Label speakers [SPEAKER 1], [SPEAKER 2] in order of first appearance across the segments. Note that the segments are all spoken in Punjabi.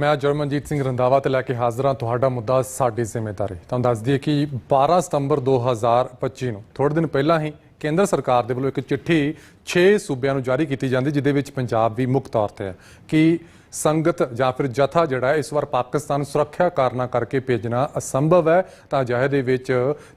[SPEAKER 1] ਮੈਂ ਜਰਮਨਜੀਤ ਸਿੰਘ ਰੰਦਾਵਾ ਤੇ ਲੈ ਕੇ ਹਾਜ਼ਰ ਹਾਂ। ਤੁਹਾਡਾ ਮੁੱਦਾ ਸਾਡੀ ਜ਼ਿੰਮੇਵਾਰੀ ਤੁਹਾਨੂੰ ਦੱਸ ਦਈਏ ਕਿ 12 ਸਤੰਬਰ 2025 ਨੂੰ ਥੋੜੇ ਦਿਨ ਪਹਿਲਾਂ ਹੀ ਕੇਂਦਰ ਸਰਕਾਰ ਦੇ ਵੱਲੋਂ ਇੱਕ ਚਿੱਠੀ 6 ਸੂਬਿਆਂ ਨੂੰ ਜਾਰੀ ਕੀਤੀ ਜਾਂਦੀ, ਜਿਹਦੇ ਵਿੱਚ ਪੰਜਾਬ ਵੀ ਮੁੱਖ ਤੌਰ ਤੇ ਹੈ ਕਿ ਸੰਗਤ ਜਾਂ ਫਿਰ ਜਥਾ ਜਿਹੜਾ ਇਸ ਵਾਰ ਪਾਕਿਸਤਾਨ ਸੁਰੱਖਿਆ ਕਾਰਨਾਂ ਕਰਕੇ ਭੇਜਣਾ ਅਸੰਭਵ ਹੈ। ਤਾਂ ਅਜਿਹੇ ਦੇ ਵਿੱਚ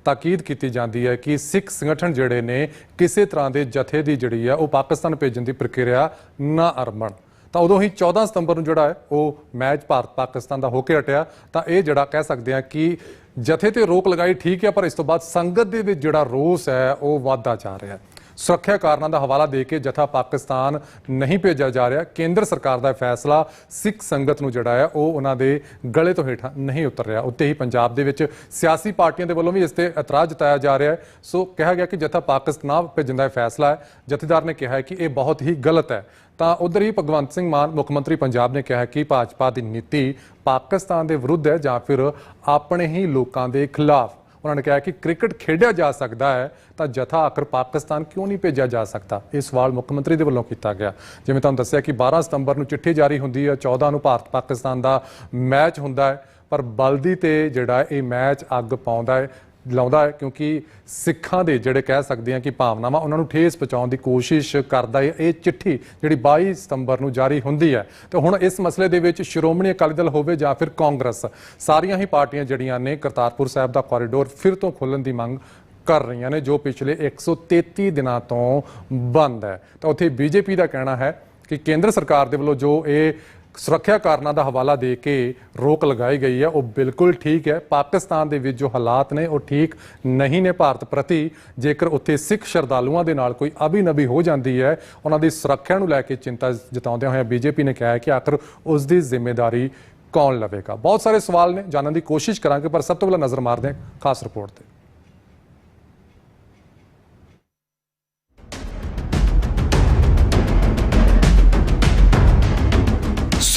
[SPEAKER 1] ਤਾਕੀਦ ਕੀਤੀ ਜਾਂਦੀ ਹੈ ਕਿ ਸਿੱਖ ਸੰਗਠਨ ਜਿਹੜੇ ਨੇ, ਕਿਸੇ ਤਰ੍ਹਾਂ ਦੇ ਜਥੇ ਦੀ ਜਿਹੜੀ ਹੈ, ਉਹ ਪਾਕਿਸਤਾਨ ਭੇਜਣ ਦੀ ਪ੍ਰਕਿਰਿਆ ਨਾ ਅਰਮਣ। ਤਾਂ ਉਦੋਂ ਹੀ 14 ਸਤੰਬਰ ਨੂੰ ਜਿਹੜਾ ਹੈ, ਉਹ ਮੈਚ ਭਾਰਤ ਪਾਕਿਸਤਾਨ ਦਾ ਹੋ ਕੇ ਹਟਿਆ। ਤਾਂ ਇਹ ਜਿਹੜਾ ਕਹਿ ਸਕਦੇ ਆ ਕਿ ਜਥੇ ਤੇ ਰੋਕ ਲਗਾਈ ਠੀਕ ਹੈ, ਪਰ ਇਸ ਤੋਂ ਬਾਅਦ ਸੰਗਤ ਦੇ ਵਿੱਚ ਜਿਹੜਾ ਰੋਸ ਹੈ, ਉਹ ਵਧਦਾ ਜਾ ਰਿਹਾ ਹੈ। ਸੁਰੱਖਿਆ ਕਾਰਨਾਂ ਦਾ ਹਵਾਲਾ ਦੇ ਕੇ ਜਥਾ ਪਾਕਿਸਤਾਨ ਨਹੀਂ ਭੇਜਿਆ ਜਾ ਰਿਹਾ। ਕੇਂਦਰ ਸਰਕਾਰ ਦਾ ਇਹ ਫੈਸਲਾ ਸਿੱਖ ਸੰਗਤ ਨੂੰ ਜਿਹੜਾ ਹੈ, ਉਹ ਉਹਨਾਂ ਦੇ ਗਲੇ ਤੋਂ ਹੇਠਾਂ ਨਹੀਂ ਉਤਰ ਰਿਹਾ। ਉੱਤੇ ਹੀ ਪੰਜਾਬ ਦੇ ਵਿੱਚ ਸਿਆਸੀ ਪਾਰਟੀਆਂ ਦੇ ਵੱਲੋਂ ਵੀ ਇਸ ਤੇ ਇਤਰਾਜ਼ ਜਤਾਇਆ ਜਾ ਰਿਹਾ ਹੈ। ਸੋ ਕਿਹਾ ਗਿਆ ਕਿ ਜਥਾ ਪਾਕਿਸਤਾਨ ਭੇਜਣ ਦਾ ਇਹ ਫੈਸਲਾ ਹੈ। ਜਥੇਦਾਰ ਨੇ ਕਿਹਾ ਹੈ ਕਿ ਇਹ ਬਹੁਤ ਹੀ ਗਲਤ ਹੈ। ਤਾਂ ਉਧਰ ਹੀ ਭਗਵੰਤ ਸਿੰਘ ਮਾਨ, ਮੁੱਖ ਮੰਤਰੀ ਪੰਜਾਬ ਨੇ ਕਿਹਾ ਕਿ ਭਾਜਪਾ ਦੀ ਨੀਤੀ ਪਾਕਿਸਤਾਨ ਦੇ ਵਿਰੁੱਧ ਹੈ ਜਾਂ ਫਿਰ ਆਪਣੇ ਹੀ ਲੋਕਾਂ ਦੇ ਖਿਲਾਫ। ਉਹਨਾਂ ਨੇ ਕਿਹਾ ਕਿ ਕ੍ਰਿਕਟ ਖੇਡਿਆ ਜਾ ਸਕਦਾ ਹੈ, ਤਾਂ ਜਥਾ ਆਖਰ ਪਾਕਿਸਤਾਨ ਕਿਉਂ ਨਹੀਂ ਭੇਜਿਆ ਜਾ ਸਕਦਾ? ਇਹ ਸਵਾਲ ਮੁੱਖ ਮੰਤਰੀ ਦੇ ਵੱਲੋਂ ਕੀਤਾ ਗਿਆ। ਜਿਵੇਂ ਤੁਹਾਨੂੰ ਦੱਸਿਆ ਕਿ 12 ਸਤੰਬਰ ਨੂੰ ਚਿੱਠੀ ਜਾਰੀ ਹੁੰਦੀ ਹੈ 14 ਨੂੰ ਭਾਰਤ ਪਾਕਿਸਤਾਨ ਦਾ ਮੈਚ ਹੁੰਦਾ ਹੈ, ਪਰ ਬਲਦੀ ਤੇ ਜਿਹੜਾ ਇਹ ਮੈਚ ਅੱਗ ਪਾਉਂਦਾ ਹੈ ਲਾਉਂਦਾ ਹੈ, ਕਿਉਂਕਿ ਸਿੱਖਾਂ ਦੇ ਜਿਹੜੇ ਕਹਿ ਸਕਦੇ ਆ ਕਿ ਭਾਵਨਾਵਾਂ, ਉਹਨਾਂ ਨੂੰ ਠੇਸ ਪਹੁੰਚਾਉਣ ਦੀ ਕੋਸ਼ਿਸ਼ ਕਰਦਾ ਹੈ। ਇਹ ਚਿੱਠੀ ਜਿਹੜੀ 22 ਸਤੰਬਰ ਨੂੰ ਜਾਰੀ ਹੁੰਦੀ ਹੈ। ਤੇ ਹੁਣ ਇਸ ਮਸਲੇ ਦੇ ਵਿੱਚ ਸ਼੍ਰੋਮਣੀ ਅਕਾਲੀ ਦਲ ਹੋਵੇ ਜਾਂ ਫਿਰ ਕਾਂਗਰਸ, ਸਾਰੀਆਂ ਹੀ ਪਾਰਟੀਆਂ ਜਿਹੜੀਆਂ ਨੇ ਕਰਤਾਰਪੁਰ ਸਾਹਿਬ ਦਾ ਕੋਰੀਡੋਰ ਫਿਰ ਤੋਂ ਖੋਲਣ ਦੀ ਮੰਗ ਕਰ ਰਹੀਆਂ ਨੇ, ਜੋ ਪਿਛਲੇ 133 ਦਿਨਾਂ ਤੋਂ ਬੰਦ ਹੈ। ਤਾਂ ਉੱਥੇ ਬੀਜੇਪੀ ਦਾ ਕਹਿਣਾ ਹੈ ਕਿ ਕੇਂਦਰ ਸਰਕਾਰ ਦੇ ਵੱਲੋਂ ਜੋ ਇਹ ਸੁਰੱਖਿਆ ਕਾਰਨਾਂ ਦਾ ਹਵਾਲਾ ਦੇ ਕੇ ਰੋਕ ਲਗਾਈ ਗਈ ਹੈ। ਉਹ ਬਿਲਕੁਲ ਠੀਕ ਹੈ। ਪਾਕਿਸਤਾਨ ਦੇ ਵਿੱਚ ਜੋ ਹਾਲਾਤ ਨੇ, ਉਹ ਠੀਕ ਨਹੀਂ ਨੇ ਭਾਰਤ ਪ੍ਰਤੀ। ਜੇਕਰ ਉੱਥੇ ਸਿੱਖ ਸ਼ਰਧਾਲੂਆਂ ਦੇ ਨਾਲ ਕੋਈ ਅਭੀ ਨਬੀ ਹੋ ਜਾਂਦੀ ਹੈ, ਉਹਨਾਂ ਦੀ ਸੁਰੱਖਿਆ ਨੂੰ ਲੈ ਕੇ ਚਿੰਤਾ ਜਤਾਉਂਦਿਆਂ ਹੋਇਆਂ ਬੀਜੇਪੀ ਨੇ ਕਿਹਾ ਹੈ ਕਿ ਆਖਰ ਉਸ ਦੀ ਜ਼ਿੰਮੇਵਾਰੀ ਕੌਣ ਲਵੇਗਾ। ਬਹੁਤ ਸਾਰੇ ਸਵਾਲ ਨੇ, ਜਾਣਨ ਦੀ ਕੋਸ਼ਿਸ਼ ਕਰਾਂਗੇ, ਪਰ ਸਭ ਤੋਂ ਪਹਿਲਾਂ ਨਜ਼ਰ ਮਾਰਦੇ ਹਾਂ ਖਾਸ ਰਿਪੋਰਟ ਤੇ।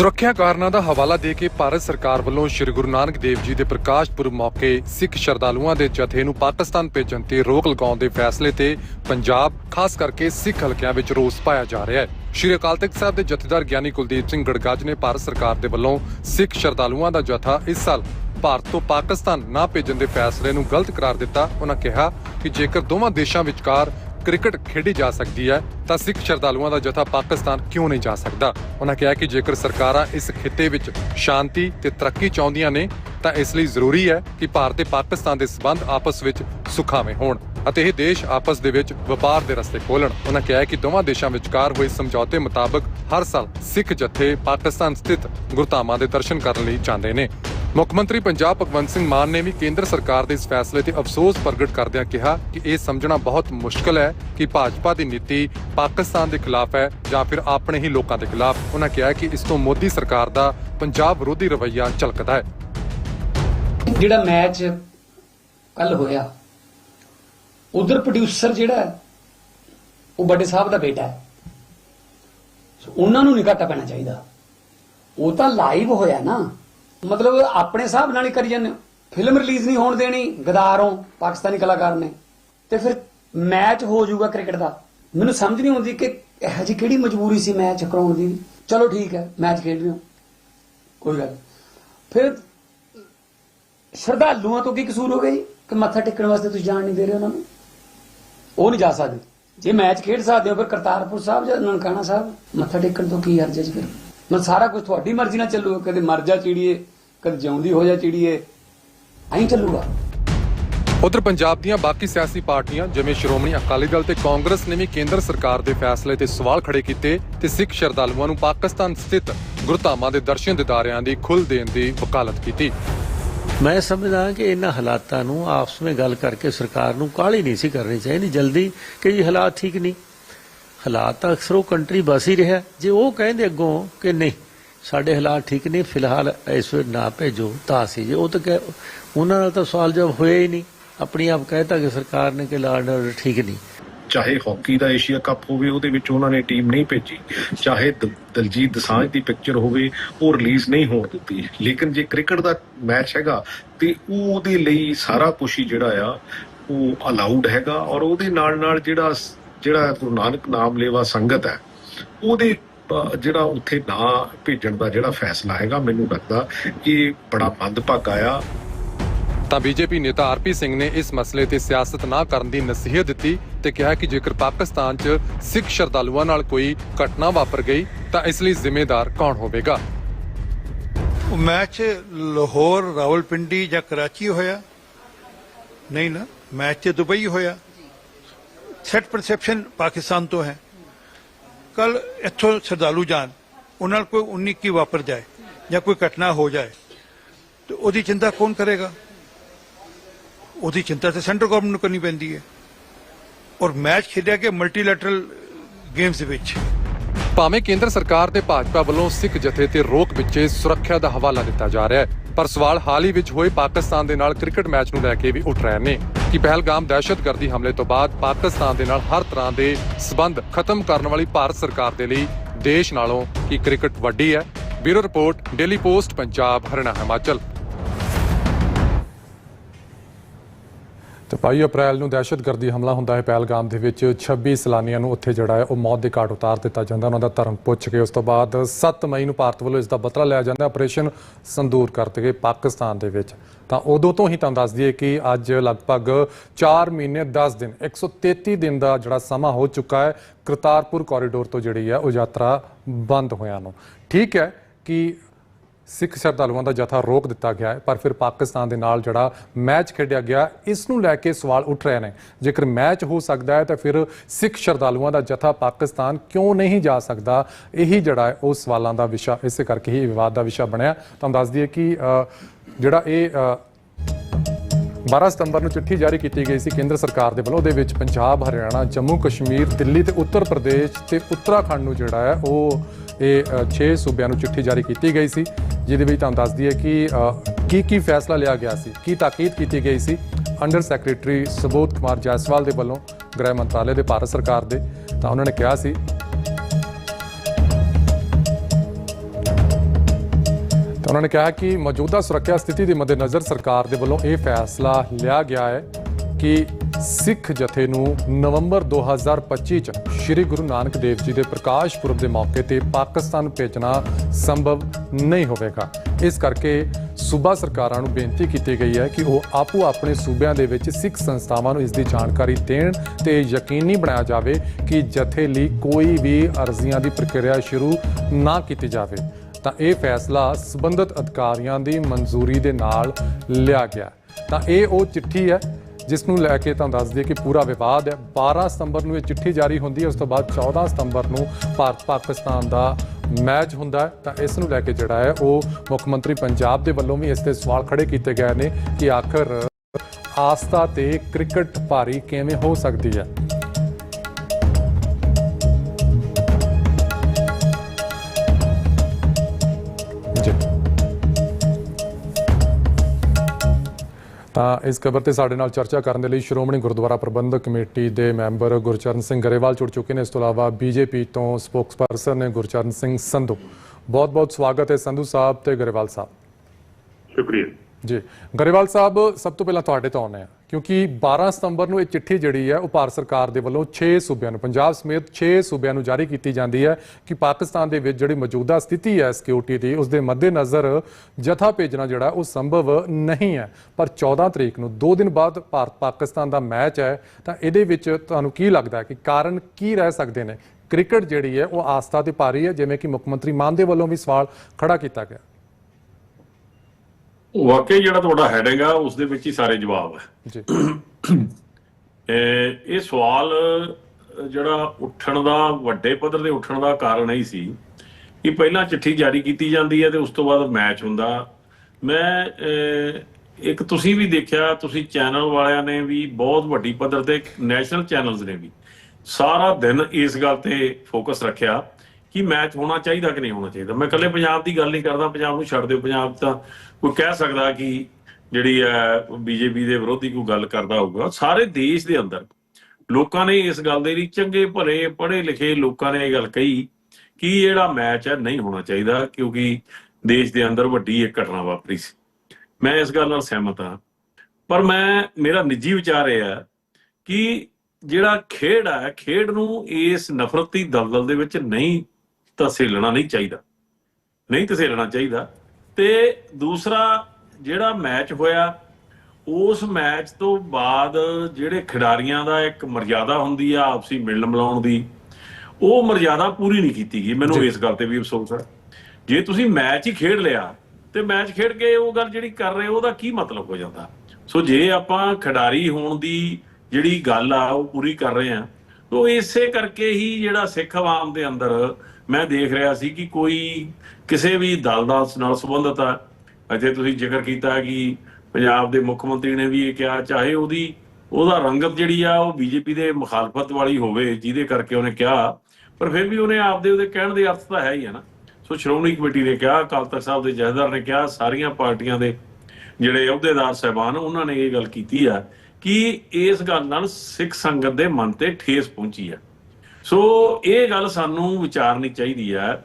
[SPEAKER 1] ਸੁਰੱਖਿਆ ਕਾਰਨਾਂ ਦਾ ਹਵਾਲਾ ਦੇ ਕੇ ਭਾਰਤ ਸਰਕਾਰ ਵੱਲੋਂ ਸ੍ਰੀ ਗੁਰੂ ਨਾਨਕ ਦੇਵ ਜੀ ਦੇ ਪ੍ਰਕਾਸ਼ ਪੁਰਬ ਮੌਕੇ ਸਿੱਖ ਸ਼ਰਧਾਲੂਆਂ ਦੇ ਜਥੇ ਨੂੰ ਪਾਕਿਸਤਾਨ ਭੇਜਣ ਤੇ ਰੋਕ ਲਗਾਉਣ ਦੇ ਫੈਸਲੇ ਤੇ ਪੰਜਾਬ, ਖਾਸ ਕਰਕੇ ਸਿੱਖ ਹਲਕਿਆਂ ਵਿੱਚ ਰੋਸ ਪਾਇਆ ਜਾ ਰਿਹਾ ਹੈ। ਸ਼੍ਰੀ ਅਕਾਲ ਤਖਤ ਸਾਹਿਬ ਦੇ ਜਥੇਦਾਰ ਗਿਆਨੀ ਕੁਲਦੀਪ ਸਿੰਘ ਗੜਗਾਜ ਨੇ ਭਾਰਤ ਸਰਕਾਰ ਦੇ ਵੱਲੋਂ ਸਿੱਖ ਸ਼ਰਧਾਲੂਆਂ ਦਾ ਜਥਾ ਇਸ ਸਾਲ ਭਾਰਤ ਤੋਂ ਪਾਕਿਸਤਾਨ ਨਾ ਭੇਜਣ ਦੇ ਫੈਸਲੇ ਨੂੰ ਗਲਤ ਕਰਾਰ ਦਿੱਤਾ। ਉਹਨਾਂ ਕਿਹਾ ਕਿ ਜੇਕਰ ਦੋਵਾਂ ਦੇਸ਼ਾਂ ਵਿਚਕਾਰ ਕ੍ਰਿਕਟ ਖੇਡੀ ਜਾ ਸਕਦੀ ਹੈ, ਤਾਂ ਸਿੱਖ ਸ਼ਰਧਾਲੂਆਂ ਦਾ ਜਥਾ ਪਾਕਿਸਤਾਨ ਕਿਉਂ ਨਹੀਂ ਜਾ ਸਕਦਾ? ਉਹਨਾਂ ਕਿਹਾ ਕਿ ਜੇਕਰ ਸਰਕਾਰਾਂ ਇਸ ਖਿੱਤੇ ਵਿੱਚ ਸ਼ਾਂਤੀ ਤੇ ਤਰੱਕੀ ਚਾਹੁੰਦੀਆਂ ਨੇ, ਤਾਂ ਇਸ ਲਈ ਜ਼ਰੂਰੀ ਹੈ ਕਿ ਭਾਰਤ ਤੇ ਪਾਕਿਸਤਾਨ ਦੇ ਸਬੰਧ ਆਪਸ ਵਿੱਚ ਸੁਖਾਵੇਂ ਹੋਣ ਅਤੇ ਇਹ ਦੇਸ਼ ਆਪਸ ਦੇ ਵਿੱਚ ਵਪਾਰ ਦੇ ਰਸਤੇ ਖੋਲਣ ਉਹਨਾਂ ਕਿਹਾ ਕਿ ਦੋਵਾਂ ਦੇਸ਼ਾਂ ਵਿਚਕਾਰ ਹੋਏ ਸਮਝੌਤੇ ਮੁਤਾਬਕ ਹਰ ਸਾਲ ਸਿੱਖ ਜਥੇ ਪਾਕਿਸਤਾਨ ਸਥਿਤ ਗੁਰਧਾਮਾਂ ਦੇ ਦਰਸ਼ਨ ਕਰਨ ਲਈ ਜਾਂਦੇ ਨੇ। ਮੁੱਖ ਮੰਤਰੀ ਪੰਜਾਬ ਭਗਵੰਤ ਸਿੰਘ ਮਾਨ ਨੇ ਵੀ ਕੇਂਦਰ ਸਰਕਾਰ ਦੇ ਇਸ ਫੈਸਲੇ ਤੇ ਅਫਸੋਸ ਪ੍ਰਗਟ ਕਰਦਿਆਂ ਕਿਹਾ ਕਿ ਇਹ ਸਮਝਣਾ ਬਹੁਤ ਮੁਸ਼ਕਲ ਹੈ ਕਿ ਭਾਜਪਾ ਦੀ ਨੀਤੀ ਪਾਕਿਸਤਾਨ ਦੇ ਖਿਲਾਫ ਹੈ ਜਾਂ ਫਿਰ ਆਪਣੇ ਹੀ ਲੋਕਾਂ ਦੇ ਖਿਲਾਫ। ਉਹਨਾਂ ਕਿਹਾ ਕਿ ਇਸ ਤੋਂ ਮੋਦੀ ਸਰਕਾਰ ਦਾ ਪੰਜਾਬ ਵਿਰੋਧੀ ਰਵੱਈਆ ਝਲਕਦਾ ਹੈ।
[SPEAKER 2] ਜਿਹੜਾ ਮੈਚ ਕੱਲ ਹੋਇਆ, ਉਧਰ ਪ੍ਰੋਡਿਊਸਰ ਜਿਹੜਾ ਉਹ ਵੱਡੇ ਸਾਹਿਬ ਦਾ ਬੇਟਾ ਹੈ। ਉਹਨਾਂ ਨੂੰ ਨਹੀਂ ਘਾਟਾ ਪੈਣਾ ਚਾਹੀਦਾ। ਉਹ ਤਾਂ ਲਾਈਵ ਹੋਇਆ ਨਾ। ਮਤਲਬ ਆਪਣੇ ਹਿਸਾਬ ਨਾਲ ਹੀ ਕਰੀ ਜਾਂਦੇ ਹੋ। ਫਿਲਮ ਰਿਲੀਜ਼ ਨਹੀਂ ਹੋਣ ਦੇਣੀ, ਗਦਾਰੋਂ, ਪਾਕਿਸਤਾਨੀ ਕਲਾਕਾਰ ਨੇ। ਤੇ ਫਿਰ ਮੈਚ ਹੋ ਜਾਊਗਾ ਕ੍ਰਿਕਟ ਦਾ। ਮੈਨੂੰ ਸਮਝ ਨਹੀਂ ਆਉਂਦੀ ਕਿ ਇਹ ਜੀ ਕਿਹੜੀ ਮਜਬੂਰੀ ਸੀ ਮੈਚ ਕਰਾਉਣ ਦੀ। ਚਲੋ ਠੀਕ ਹੈ, ਮੈਚ ਖੇਡ ਰਹੇ ਹੋ। ਕੋਈ ਗੱਲ ਫਿਰ ਸ਼ਰਧਾਲੂਆਂ ਤੋਂ ਕੀ ਕਸੂਰ ਹੋ ਗਿਆ ਜੀ? ਕਿ ਮੱਥਾ ਟੇਕਣ ਵਾਸਤੇ ਤੁਸੀਂ ਜਾਣ ਨਹੀਂ ਦੇ ਰਹੇ ਉਹਨਾਂ ਨੂੰ? ਉਹ ਨਹੀਂ ਜਾ ਸਕਦੇ। ਜੇ ਮੈਚ ਖੇਡ ਸਕਦੇ ਹੋ, ਫਿਰ ਕਰਤਾਰਪੁਰ ਸਾਹਿਬ ਜਾਂ ਨਨਕਾਣਾ ਸਾਹਿਬ, ਮੱਥਾ ਟੇਕਣ ਤੋਂ ਕੀ ਹਰਜ ਹੈ ਜੀ ਫਿਰ? ਮੈਂ ਸਾਰਾ ਕੁਝ ਤੁਹਾਡੀ ਮਰਜ਼ੀ ਨਾਲ ਚੱਲੂਗਾ, ਕਦੇ ਮਰ ਜਾ ਚਿੜੀਏ। ਕਦੇ ਜਿਉਂਦੀ ਹੋ ਜਾ ਚਿੜੀਏ ਐਂ ਚੱਲੂਗਾ।
[SPEAKER 1] ਉਧਰ ਪੰਜਾਬ ਦੀਆਂ ਬਾਕੀ ਸਿਆਸੀ ਪਾਰਟੀਆਂ ਜਿਵੇਂ ਸ਼੍ਰੋਮਣੀ ਅਕਾਲੀ ਦਲ ਤੇ ਕਾਂਗਰਸ ਨੇ ਵੀ ਕੇਂਦਰ ਸਰਕਾਰ ਦੇ ਫੈਸਲੇ ਤੇ ਸਵਾਲ ਖੜੇ ਕੀਤੇ ਤੇ ਸਿੱਖ ਸ਼ਰਧਾਲੂਆਂ ਨੂੰ ਪਾਕਿਸਤਾਨ ਸਥਿਤ ਗੁਰਧਾਮਾਂ ਦੇ ਦਰਸ਼ਨ ਦਿਦਾਰਿਆਂ ਦੀ ਖੁੱਲ੍ਹ ਦੇਣ ਦੀ ਵਕਾਲਤ ਕੀਤੀ।
[SPEAKER 3] ਮੈਂ ਸਮਝਦਾ ਕਿ ਇਹਨਾਂ ਹਾਲਾਤਾਂ ਨੂੰ ਆਪਸ ਵਿੱਚ ਗੱਲ ਕਰਕੇ ਸਰਕਾਰ ਨੂੰ ਕਾਹਲੀ ਨਹੀਂ ਸੀ ਕਰਨੀ ਚਾਹੀਦੀ ਜਲਦੀ ਕਿ ਇਹ ਹਾਲਾਤ ਠੀਕ ਨਹੀਂ। ਹਾਲਾਤ ਤਾਂ ਅਕਸਰ ਉਹ ਕੰਟਰੀ ਬਸ ਹੀ ਰਿਹਾ ਜੇ ਉਹ ਕਹਿੰਦੇ ਅੱਗੋਂ ਕਿ ਨਹੀਂ ਸਾਡੇ ਹਾਲਾਤ ਠੀਕ ਨਹੀਂ, ਫਿਲਹਾਲ ਇਸ ਵੇਲੇ ਨਾ ਭੇਜੋ, ਤਾਂ ਸੀ ਜੇ। ਉਹ ਤਾਂ ਕਹਿ- ਉਹਨਾਂ ਨਾਲ ਤਾਂ ਸਵਾਲ ਜਵਾਬ ਹੋਇਆ ਹੀ ਨਹੀਂ। ਆਪਣੀ ਆਪ ਕਹਿਤਾ ਕਿ ਸਰਕਾਰ ਨੇ ਕਿ ਲਾਰਡ ਠੀਕ ਨਹੀਂ।
[SPEAKER 4] ਚਾਹੇ ਹਾਕੀ ਦਾ ਏਸ਼ੀਆ ਕੱਪ ਹੋਵੇ, ਉਹਦੇ ਵਿੱਚ ਉਹਨਾਂ ਨੇ ਟੀਮ ਨਹੀਂ ਭੇਜੀ। ਚਾਹੇ ਦ- ਦਲਜੀਤ ਦਸਾਂਝ ਦੀ ਪਿਕਚਰ ਹੋਵੇ, ਉਹ ਰਿਲੀਜ਼ ਨਹੀਂ ਹੋਣ ਦਿੱਤੀ। ਲੇਕਿਨ ਜੇ ਕ੍ਰਿਕਟ ਦਾ ਮੈਚ ਹੈਗਾ, ਤੇ ਉਹਦੇ ਲਈ ਸਾਰਾ ਕੁਝ ਹੀ ਜਿਹੜਾ ਆ, ਉਹ ਅਲਾਉਡ ਹੈਗਾ। ਔਰ ਉਹਦੇ ਨਾਲ ਨਾਲ ਜਿਹੜਾ ਜਿਹੜਾ ਗੁਰੂ ਨਾਨਕ ਨਾਮ ਲੇਵਾ ਸੰਗਤ ਹੈ, ਉਹਦੇ ਜਿਹੜਾ ਉੱਥੇ ਨਾ ਭੇਜਣ ਦਾ ਜਿਹੜਾ ਫੈਸਲਾ ਹੈਗਾ ਮੈਨੂੰ ਲੱਗਦਾ ਇਹ ਬੜਾ ਮੰਦਭਾਗਾ ਆ।
[SPEAKER 1] ਤਾਂ ਬੀਜੇਪੀ ਨੇਤਾ ਆਰਪੀ ਸਿੰਘ ਨੇ ਇਸ ਮਸਲੇ ਤੇ ਸਿਆਸਤ ਨਾ ਕਰਨ ਦੀ ਨਸੀਹਤ ਦਿੱਤੀ ਤੇ ਕਿਹਾ ਕਿ ਜੇਕਰ ਪਾਕਿਸਤਾਨ 'ਚ ਸਿੱਖ ਸ਼ਰਧਾਲੂਆਂ ਨਾਲ ਕੋਈ ਘਟਨਾ ਵਾਪਰ ਗਈ ਤਾਂ ਇਸ ਲਈ ਜ਼ਿੰਮੇਦਾਰ ਕੌਣ ਹੋਵੇਗਾ?
[SPEAKER 5] ਉਹ ਮੈਚ ਲਾਹੌਰ ਰਾਵਲਪਿੰਡੀ ਜਾਂ ਕਰਾਚੀ ਹੋਇਆ? ਨਹੀਂ ਨਾ ਮੈਚ ਤੇ ਦੁਬਈ ਹੋਇਆ? ਸੈਟ ਪਰਸੈਪਸ਼ਨ ਪਾਕਿਸਤਾਨ ਤੋਂ ਹੈ। ਕੱਲ ਇੱਥੋਂ ਸ਼ਰਧਾਲੂ ਜਾਣ, ਉਹਨਾਂ ਨਾਲ ਕੋਈ 19 ਕੀ ਵਾਪਰ ਜਾਏ ਜਾਂ ਕੋਈ ਘਟਨਾ ਹੋ ਜਾਏ, ਤੇ ਉਹਦੀ ਚਿੰਤਾ ਕੌਣ ਕਰੇਗਾ? ਉਹਦੀ ਚਿੰਤਾ ਤੇ ਸੈਂਟਰ ਗਵਰਨਮੈਂਟ ਨੂੰ ਕਰਨੀ ਪੈਂਦੀ ਹੈ। ਔਰ ਮੈਚ ਖੇਡਿਆ ਗਿਆ ਮਲਟੀਲੈਟਰਲ ਗੇਮਸ ਦੇ ਵਿੱਚ।
[SPEAKER 1] ਭਾਵੇਂ ਕੇਂਦਰ ਸਰਕਾਰ ਤੇ ਭਾਜਪਾ ਵੱਲੋਂ ਸਿੱਖ ਜਥੇ ਤੇ ਰੋਕ ਵਿੱਚੇ ਸੁਰੱਖਿਆ ਦਾ ਹਵਾਲਾ ਦਿੱਤਾ ਜਾ ਰਿਹਾ ਹੈ, ਪਰ ਸਵਾਲ ਹਾਲ ਹੀ ਵਿੱਚ ਹੋਏ ਪਾਕਿਸਤਾਨ ਦੇ ਨਾਲ ਕ੍ਰਿਕਟ ਮੈਚ ਨੂੰ ਲੈ ਕੇ ਵੀ ਉੱਠ ਰਹੇ ਨੇ। ਕਿ ਪਹਿਲਗਾਮ ਦਹਿਸ਼ਤਗਰਦੀ ਹਮਲੇ ਤੋਂ ਬਾਅਦ ਪਾਕਿਸਤਾਨ ਦੇ ਨਾਲ ਹਰ ਤਰ੍ਹਾਂ ਦੇ ਸਬੰਧ ਖਤਮ ਕਰਨ ਵਾਲੀ ਭਾਰਤ ਸਰਕਾਰ ਦੇ ਲਈ ਦੇਸ਼ ਨਾਲੋਂ ਕੀ ਕ੍ਰਿਕਟ ਵੱਡੀ ਹੈ? Bureau report, daily post, Punjab, Haryana, Himachal. ਤੇ 22 ਅਪ੍ਰੈਲ ਨੂੰ ਦਹਿਸ਼ਤਗਰਦੀ ਹਮਲਾ ਹੁੰਦਾ ਹੈ ਪਹਿਲਗਾਮ ਦੇ ਵਿੱਚ 26 ਸੈਲਾਨੀਆਂ ਨੂੰ ਉੱਥੇ ਜਿਹੜਾ ਹੈ ਉਹ ਮੌਤ ਦੇ ਘਾਟ ਉਤਾਰ ਦਿੱਤਾ ਜਾਂਦਾ। ਉਹਨਾਂ ਦਾ ਧਰਮ ਪੁੱਛ ਕੇ ਉਸ ਤੋਂ ਬਾਅਦ 7 ਮਈ ਨੂੰ ਭਾਰਤ ਵੱਲੋਂ ਇਸ ਦਾ ਬਦਲਾ ਲਿਆ ਜਾਂਦਾ। ਆਪਰੇਸ਼ਨ ਸੰਦੂਰ ਕਰਦੇ ਗਏ ਪਾਕਿਸਤਾਨ ਦੇ ਵਿੱਚ। ਤਾਂ ਉਦੋਂ ਤੋਂ ਹੀ ਤੁਹਾਨੂੰ ਦੱਸ ਦਈਏ ਕਿ ਅੱਜ ਲਗਭਗ 4 ਮਹੀਨੇ 10 ਦਿਨ 133 ਦਿਨ ਦਾ ਜਿਹੜਾ ਸਮਾਂ ਹੋ ਚੁੱਕਾ ਹੈ, ਕਰਤਾਰਪੁਰ ਕੋਰੀਡੋਰ ਤੋਂ ਜਿਹੜੀ ਹੈ ਉਹ ਯਾਤਰਾ ਬੰਦ ਹੋਇਆ ਨੂੰ ਠੀਕ ਹੈ ਕਿ ਸਿੱਖ ਸ਼ਰਧਾਲੂਆਂ ਦਾ ਜਥਾ ਰੋਕ ਦਿੱਤਾ ਗਿਆ ਹੈ ਪਰ ਫਿਰ ਪਾਕਿਸਤਾਨ ਦੇ ਨਾਲ ਜਿਹੜਾ ਮੈਚ ਖੇਡਿਆ ਗਿਆ ਇਸ ਨੂੰ ਲੈ ਕੇ ਸਵਾਲ ਉੱਠ ਰਹੇ ਨੇ। ਜੇਕਰ ਮੈਚ ਹੋ ਸਕਦਾ ਹੈ ਤਾਂ ਫਿਰ ਸਿੱਖ ਸ਼ਰਧਾਲੂਆਂ ਦਾ ਜਥਾ ਪਾਕਿਸਤਾਨ ਕਿਉਂ ਨਹੀਂ ਜਾ ਸਕਦਾ? ਇਹੀ ਜਿਹੜਾ ਹੈ ਉਹ ਸਵਾਲਾਂ ਦਾ ਵਿਸ਼ਾ ਇਸੇ ਕਰਕੇ ਹੀ ਵਿਵਾਦ ਦਾ ਵਿਸ਼ਾ ਬਣਿਆ। ਤੁਹਾਨੂੰ ਦੱਸ ਦਈਏ ਕਿ ਜਿਹੜਾ ਇਹ ਅ, 12 ਸਤੰਬਰ ਨੂੰ ਚਿੱਠੀ ਜਾਰੀ ਕੀਤੀ ਗਈ ਸੀ ਕੇਂਦਰ ਸਰਕਾਰ ਦੇ ਵੱਲੋਂ ਉਹਦੇ ਵਿੱਚ ਪੰਜਾਬ ਹਰਿਆਣਾ ਜੰਮੂ ਕਸ਼ਮੀਰ ਦਿੱਲੀ ਤੇ ਉੱਤਰ ਪ੍ਰਦੇਸ਼ ਤੇ ਉੱਤਰਾਖੰਡ ਨੂੰ ਜਿਹੜਾ ਹੈ ਉਹ ਇਹ 6 ਸੂਬਿਆਂ ਨੂੰ ਚਿੱਠੀ ਜਾਰੀ ਕੀਤੀ ਗਈ ਸੀ, ਜਿਹਦੇ ਵਿੱਚ ਤੁਹਾਨੂੰ ਦੱਸਦੀ ਹੈ ਕਿ ਕੀ ਕੀ ਫੈਸਲਾ ਲਿਆ ਗਿਆ ਸੀ, ਕੀ ਤਾਕੀਦ ਕੀਤੀ ਗਈ ਸੀ। ਅੰਡਰ ਸੈਕਟਰੀ ਸੁਬੋਧ ਕੁਮਾਰ ਜਾਇਸਵਾਲ ਦੇ ਵੱਲੋਂ ਗ੍ਰਹਿ ਮੰਤਰਾਲੇ ਦੇ ਭਾਰਤ ਸਰਕਾਰ ਦੇ, ਤਾਂ ਉਹਨਾਂ ਨੇ ਕਿਹਾ ਸੀ, ਤਾਂ ਉਹਨਾਂ ਨੇ ਕਿਹਾ ਕਿ ਮੌਜੂਦਾ ਸੁਰੱਖਿਆ ਸਥਿਤੀ ਦੇ ਮੱਦੇਨਜ਼ਰ ਸਰਕਾਰ ਦੇ ਵੱਲੋਂ ਇਹ ਫੈਸਲਾ ਲਿਆ ਗਿਆ ਹੈ ਕਿ ਸਿੱਖ ਜਥੇ ਨੂੰ ਨਵੰਬਰ 2025 ਚ ਸ੍ਰੀ ਗੁਰੂ ਨਾਨਕ ਦੇਵ ਜੀ ਦੇ ਪ੍ਰਕਾਸ਼ ਪੁਰਬ ਦੇ ਮੌਕੇ ਤੇ ਪਾਕਿਸਤਾਨ ਭੇਜਣਾ ਸੰਭਵ ਨਹੀਂ ਹੋਵੇਗਾ। ਇਸ ਕਰਕੇ ਸੂਬਾ ਸਰਕਾਰਾਂ ਨੂੰ ਬੇਨਤੀ ਕੀਤੀ ਗਈ ਹੈ ਕਿ ਉਹ ਆਪੋ ਆਪਣੇ ਸੂਬਿਆਂ ਦੇ ਵਿੱਚ ਸਿੱਖ ਸੰਸਥਾਵਾਂ ਨੂੰ ਇਸ ਦੀ ਜਾਣਕਾਰੀ ਦੇਣ ਤੇ ਯਕੀਨੀ ਬਣਾਇਆ ਜਾਵੇ ਕਿ ਜਥੇ ਲਈ ਕੋਈ ਵੀ ਅਰਜ਼ੀਆਂ ਦੀ ਪ੍ਰਕਿਰਿਆ ਸ਼ੁਰੂ ਨਾ ਕੀਤੀ ਜਾਵੇ। ਤਾਂ ਇਹ ਫੈਸਲਾ ਸਬੰਧਤ ਅਧਿਕਾਰੀਆਂ ਦੀ ਮਨਜ਼ੂਰੀ ਦੇ ਨਾਲ ਲਿਆ ਗਿਆ। ਤਾਂ ਇਹ ਉਹ ਚਿੱਠੀ ਹੈ ਜਿਸ ਨੂੰ ਲੈ ਕੇ ਤੁਹਾਨੂੰ ਦੱਸ ਦਈਏ ਕਿ ਪੂਰਾ ਵਿਵਾਦ ਹੈ। 12 ਸਤੰਬਰ ਨੂੰ ਇਹ ਚਿੱਠੀ ਜਾਰੀ ਹੁੰਦੀ ਹੈ, ਉਸ ਤੋਂ ਬਾਅਦ 14 ਸਤੰਬਰ ਨੂੰ ਭਾਰਤ ਪਾਕਿਸਤਾਨ ਦਾ ਮੈਚ ਹੁੰਦਾ ਤਾਂ ਇਸ ਨੂੰ ਲੈ ਕੇ ਜਿਹੜਾ ਹੈ, ਉਹ ਮੁੱਖ ਮੰਤਰੀ ਪੰਜਾਬ ਦੇ ਵੱਲੋਂ ਵੀ ਇਸ ਤੇ ਸਵਾਲ ਖੜੇ ਕੀਤੇ ਗਏ ਨੇ ਕਿ ਆਖਰ ਆਸਥਾ ਤੇ ਕ੍ਰਿਕਟ ਭਾਰੀ ਕਿਵੇਂ ਹੋ ਸਕਦੀ ਹੈ। ਤਾਂ ਇਸ ਖਬਰ ਤੇ ਸਾਡੇ ਨਾਲ ਚਰਚਾ ਕਰਨ ਦੇ ਲਈ ਸ਼੍ਰੋਮਣੀ ਗੁਰਦੁਆਰਾ ਪ੍ਰਬੰਧਕ ਕਮੇਟੀ ਦੇ ਮੈਂਬਰ ਗੁਰਚਰਨ ਸਿੰਘ ਗਰੇਵਾਲ ਜੁੜ ਚੁੱਕੇ ਨੇ। ਇਸ ਤੋਂ ਇਲਾਵਾ ਬੀਜੇਪੀ ਤੋਂ ਸਪੋਕਸਪਰਸਨ ਨੇ ਗੁਰਚਰਨ ਸਿੰਘ ਸੰਧੂ। ਬਹੁਤ-ਬਹੁਤ ਸਵਾਗਤ ਹੈ ਸੰਧੂ ਸਾਹਿਬ ਤੇ ਗਰੇਵਾਲ ਸਾਹਿਬ।
[SPEAKER 6] ਸ਼ੁਕਰੀਆ।
[SPEAKER 1] ਜੀ। ਗਰੇਵਾਲ ਸਾਹਿਬ, ਸਭ ਤੋਂ ਪਹਿਲਾਂ ਤੁਹਾਡੇ ਤੋਂ ਆਉਂਦੇ ਆ ਕਿਉਂਕਿ 12 ਸਤੰਬਰ ਨੂੰ ਇਹ ਚਿੱਠੀ ਜਿਹੜੀ ਹੈ, ਉਹ ਭਾਰਤ ਸਰਕਾਰ ਦੇ ਵੱਲੋਂ 6 ਸੂਬਿਆਂ ਨੂੰ, ਪੰਜਾਬ ਸਮੇਤ 6 ਸੂਬਿਆਂ ਨੂੰ ਜਾਰੀ ਕੀਤੀ ਜਾਂਦੀ ਹੈ ਕਿ ਪਾਕਿਸਤਾਨ ਦੇ ਵਿੱਚ ਜਿਹੜੀ ਮੌਜੂਦਾ ਸਥਿਤੀ ਹੈ ਸਿਕਿਉਰਿਟੀ ਦੀ ਉਸ ਦੇ ਮੱਦੇਨਜ਼ਰ ਜਥਾ ਭੇਜਣਾ ਜਿਹੜਾ, ਉਹ ਸੰਭਵ ਨਹੀਂ ਹੈ। ਪਰ 14 ਤਰੀਕ ਨੂੰ 2 ਦਿਨ ਬਾਅਦ ਭਾਰਤ ਪਾਕਿਸਤਾਨ ਦਾ ਮੈਚ ਹੈ, ਤਾਂ ਇਹਦੇ ਵਿੱਚ ਤੁਹਾਨੂੰ ਕੀ ਲੱਗਦਾ ਕਿ ਕਾਰਨ ਕੀ ਰਹਿ ਸਕਦੇ ਨੇ? ਕ੍ਰਿਕਟ ਜਿਹੜੀ ਹੈ, ਉਹ ਆਸਥਾ ਤੇ ਭਾਰੀ ਹੈ, ਜਿਵੇਂ ਕਿ ਮੁੱਖ ਮੰਤਰੀ ਮਾਨ ਦੇ ਵੱਲੋਂ ਵੀ ਸਵਾਲ ਖੜਾ ਕੀਤਾ ਗਿਆ।
[SPEAKER 6] ਵਾਕਈ ਜਿਹੜਾ ਤੁਹਾਡਾ ਹੈਡਿੰਗ ਆ ਉਸ ਦੇ ਵਿੱਚ ਹੀ ਸਾਰੇ ਜਵਾਬ ਹੈ।
[SPEAKER 1] ਜੀ।
[SPEAKER 6] ਇਹ ਇਹ ਸਵਾਲ ਜਿਹੜਾ ਉੱਠਣ ਦਾ ਵੱਡੇ ਪੱਧਰ ਤੇ ਉੱਠਣ ਦਾ ਕਾਰਨ ਇਹ ਸੀ ਕਿ ਪਹਿਲਾਂ ਚਿੱਠੀ ਜਾਰੀ ਕੀਤੀ ਜਾਂਦੀ ਹੈ ਤੇ ਉਸ ਤੋਂ ਬਾਅਦ ਮੈਚ ਹੁੰਦਾ। ਮੈਂ ਇੱਕ ਤੁਸੀਂ ਵੀ ਦੇਖਿਆ ਤੁਸੀਂ ਚੈਨਲ ਵਾਲਿਆਂ ਨੇ ਵੀ ਬਹੁਤ ਵੱਡੀ ਪੱਧਰ ਤੇ ਨੈਸ਼ਨਲ ਚੈਨਲਸ ਨੇ ਵੀ ਸਾਰਾ ਦਿਨ ਇਸ ਗੱਲ ਤੇ ਫੋਕਸ ਰੱਖਿਆ। ਕਿ ਮੈਚ ਹੋਣਾ ਚਾਹੀਦਾ ਕਿ ਨਹੀਂ ਹੋਣਾ ਚਾਹੀਦਾ? ਮੈਂ ਇਕੱਲੇ ਪੰਜਾਬ ਦੀ ਗੱਲ ਨਹੀਂ ਕਰਦਾ, ਪੰਜਾਬ ਨੂੰ ਛੱਡ ਦਿਓ। ਪੰਜਾਬ ਤਾਂ ਕੋਈ ਕਹਿ ਸਕਦਾ ਕਿ ਜਿਹੜੀ ਹੈ, ਬੀਜੇਪੀ ਦੇ ਵਿਰੋਧੀ ਕੋਈ ਗੱਲ ਕਰਦਾ ਹੋਊਗਾ। ਸਾਰੇ ਦੇਸ਼ ਦੇ ਅੰਦਰ ਲੋਕਾਂ ਨੇ ਇਸ ਗੱਲ ਦੇ ਲਈ ਚੰਗੇ ਭਲੇ, ਪੜ੍ਹੇ ਲਿਖੇ ਲੋਕਾਂ ਨੇ ਇਹ ਗੱਲ ਕਹੀ ਕਿ ਜਿਹੜਾ ਮੈਚ ਹੈ ਨਹੀਂ ਹੋਣਾ ਚਾਹੀਦਾ ਕਿਉਂਕਿ ਦੇਸ਼ ਦੇ ਅੰਦਰ ਵੱਡੀ ਇੱਕ ਘਟਨਾ ਵਾਪਰੀ ਸੀ। ਮੈਂ ਇਸ ਗੱਲ ਨਾਲ ਸਹਿਮਤ ਹਾਂ। ਪਰ ਮੈਂ, ਮੇਰਾ ਨਿੱਜੀ ਵਿਚਾਰ ਇਹ ਹੈ ਕਿ ਜਿਹੜਾ ਖੇਡ ਹੈ, ਖੇਡ ਨੂੰ ਇਸ ਨਫ਼ਰਤੀ ਦਲਦਲ ਦੇ ਵਿੱਚ ਨਹੀਂ ਤਸੇਲਣਾ ਨਹੀਂ ਚਾਹੀਦਾ। ਨਹੀਂ ਤਸੇਲਣਾ ਚਾਹੀਦਾ। ਤੇ ਦੂਸਰਾ ਜਿਹੜਾ ਮੈਚ ਹੋਇਆ ਉਸ ਮੈਚ ਤੋਂ ਬਾਅਦ ਜਿਹੜੇ ਖਿਡਾਰੀਆਂ ਦਾ ਇੱਕ ਮਰਜ਼ਾਦਾ ਹੁੰਦੀ ਆ ਆਪਸੀ ਮਿਲਣ ਮਿਲਾਉਣ ਦੀ ਉਹ ਮਰਜ਼ਾਦਾ ਪੂਰੀ ਨਹੀਂ ਕੀਤੀ ਗਈ। ਮੈਨੂੰ ਇਸ ਗੱਲ ਤੇ ਵੀ ਅਫਸੋਸ ਹੈ। ਜੇ ਤੁਸੀਂ ਮੈਚ ਹੀ ਖੇਡ ਲਿਆ ਤੇ ਮੈਚ ਖੇਡ ਕੇ ਉਹ ਗੱਲ ਜਿਹੜੀ ਕਰ ਰਹੇ ਉਹਦਾ ਕੀ ਮਤਲਬ ਹੋ ਜਾਂਦਾ? ਸੋ ਜੇ ਆਪਾਂ ਖਿਡਾਰੀ ਹੋਣ ਦੀ ਜਿਹੜੀ ਗੱਲ ਆ ਉਹ ਪੂਰੀ ਕਰ ਰਹੇ ਆ ਤੋ ਇਸੇ ਕਰਕੇ ਹੀ ਜਿਹੜਾ ਸਿੱਖ ਆਵਾਮ ਦੇ ਅੰਦਰ ਮੈਂ ਦੇਖ ਰਿਹਾ ਸੀ ਕਿ ਕੋਈ ਕਿਸੇ ਵੀ ਦਲ ਦਾ ਨਾਲ ਸੰਬੰਧਤ ਆ। ਅਜੇ ਤੁਸੀਂ ਜ਼ਿਕਰ ਕੀਤਾ ਕਿ ਪੰਜਾਬ ਦੇ ਮੁੱਖ ਮੰਤਰੀ ਨੇ ਵੀ ਇਹ ਕਿਹਾ, ਚਾਹੇ ਉਹਦੀ, ਉਹਦਾ ਰੰਗਤ ਜਿਹੜੀ ਆ, ਉਹ ਬੀਜੇਪੀ ਦੇ ਮੁਖਾਲਫਤ ਵਾਲੀ ਹੋਵੇ, ਜਿਹਦੇ ਕਰਕੇ ਉਹਨੇ ਕਿਹਾ, ਪਰ ਫਿਰ ਵੀ ਉਹਨੇ ਆਪਦੇ ਉਹਦੇ ਕਹਿਣ ਦੇ ਅਰਥ ਤਾਂ ਹੈ ਹੀ ਹੈ ਨਾ। ਸੋ ਸ਼੍ਰੋਮਣੀ ਕਮੇਟੀ ਨੇ ਕਿਹਾ, ਅਕਾਲ ਤਖਤ ਸਾਹਿਬ ਦੇ ਜਥੇਦਾਰ ਨੇ ਕਿਹਾ, ਸਾਰੀਆਂ ਪਾਰਟੀਆਂ ਦੇ ਜਿਹੜੇ ਅਹੁਦੇਦਾਰ ਸਹਿਬਾਨ, ਉਹਨਾਂ ਨੇ ਇਹ ਗੱਲ ਕੀਤੀ ਆ ਕਿ ਇਸ ਗੱਲ ਨਾਲ ਸਿੱਖ ਸੰਗਤ ਦੇ ਮਨ ਤੇ ਠੇਸ ਪਹੁੰਚੀ ਆ। ਸੋ ਇਹ ਗੱਲ ਸਾਨੂੰ ਵਿਚਾਰਨੀ ਚਾਹੀਦੀ ਹੈ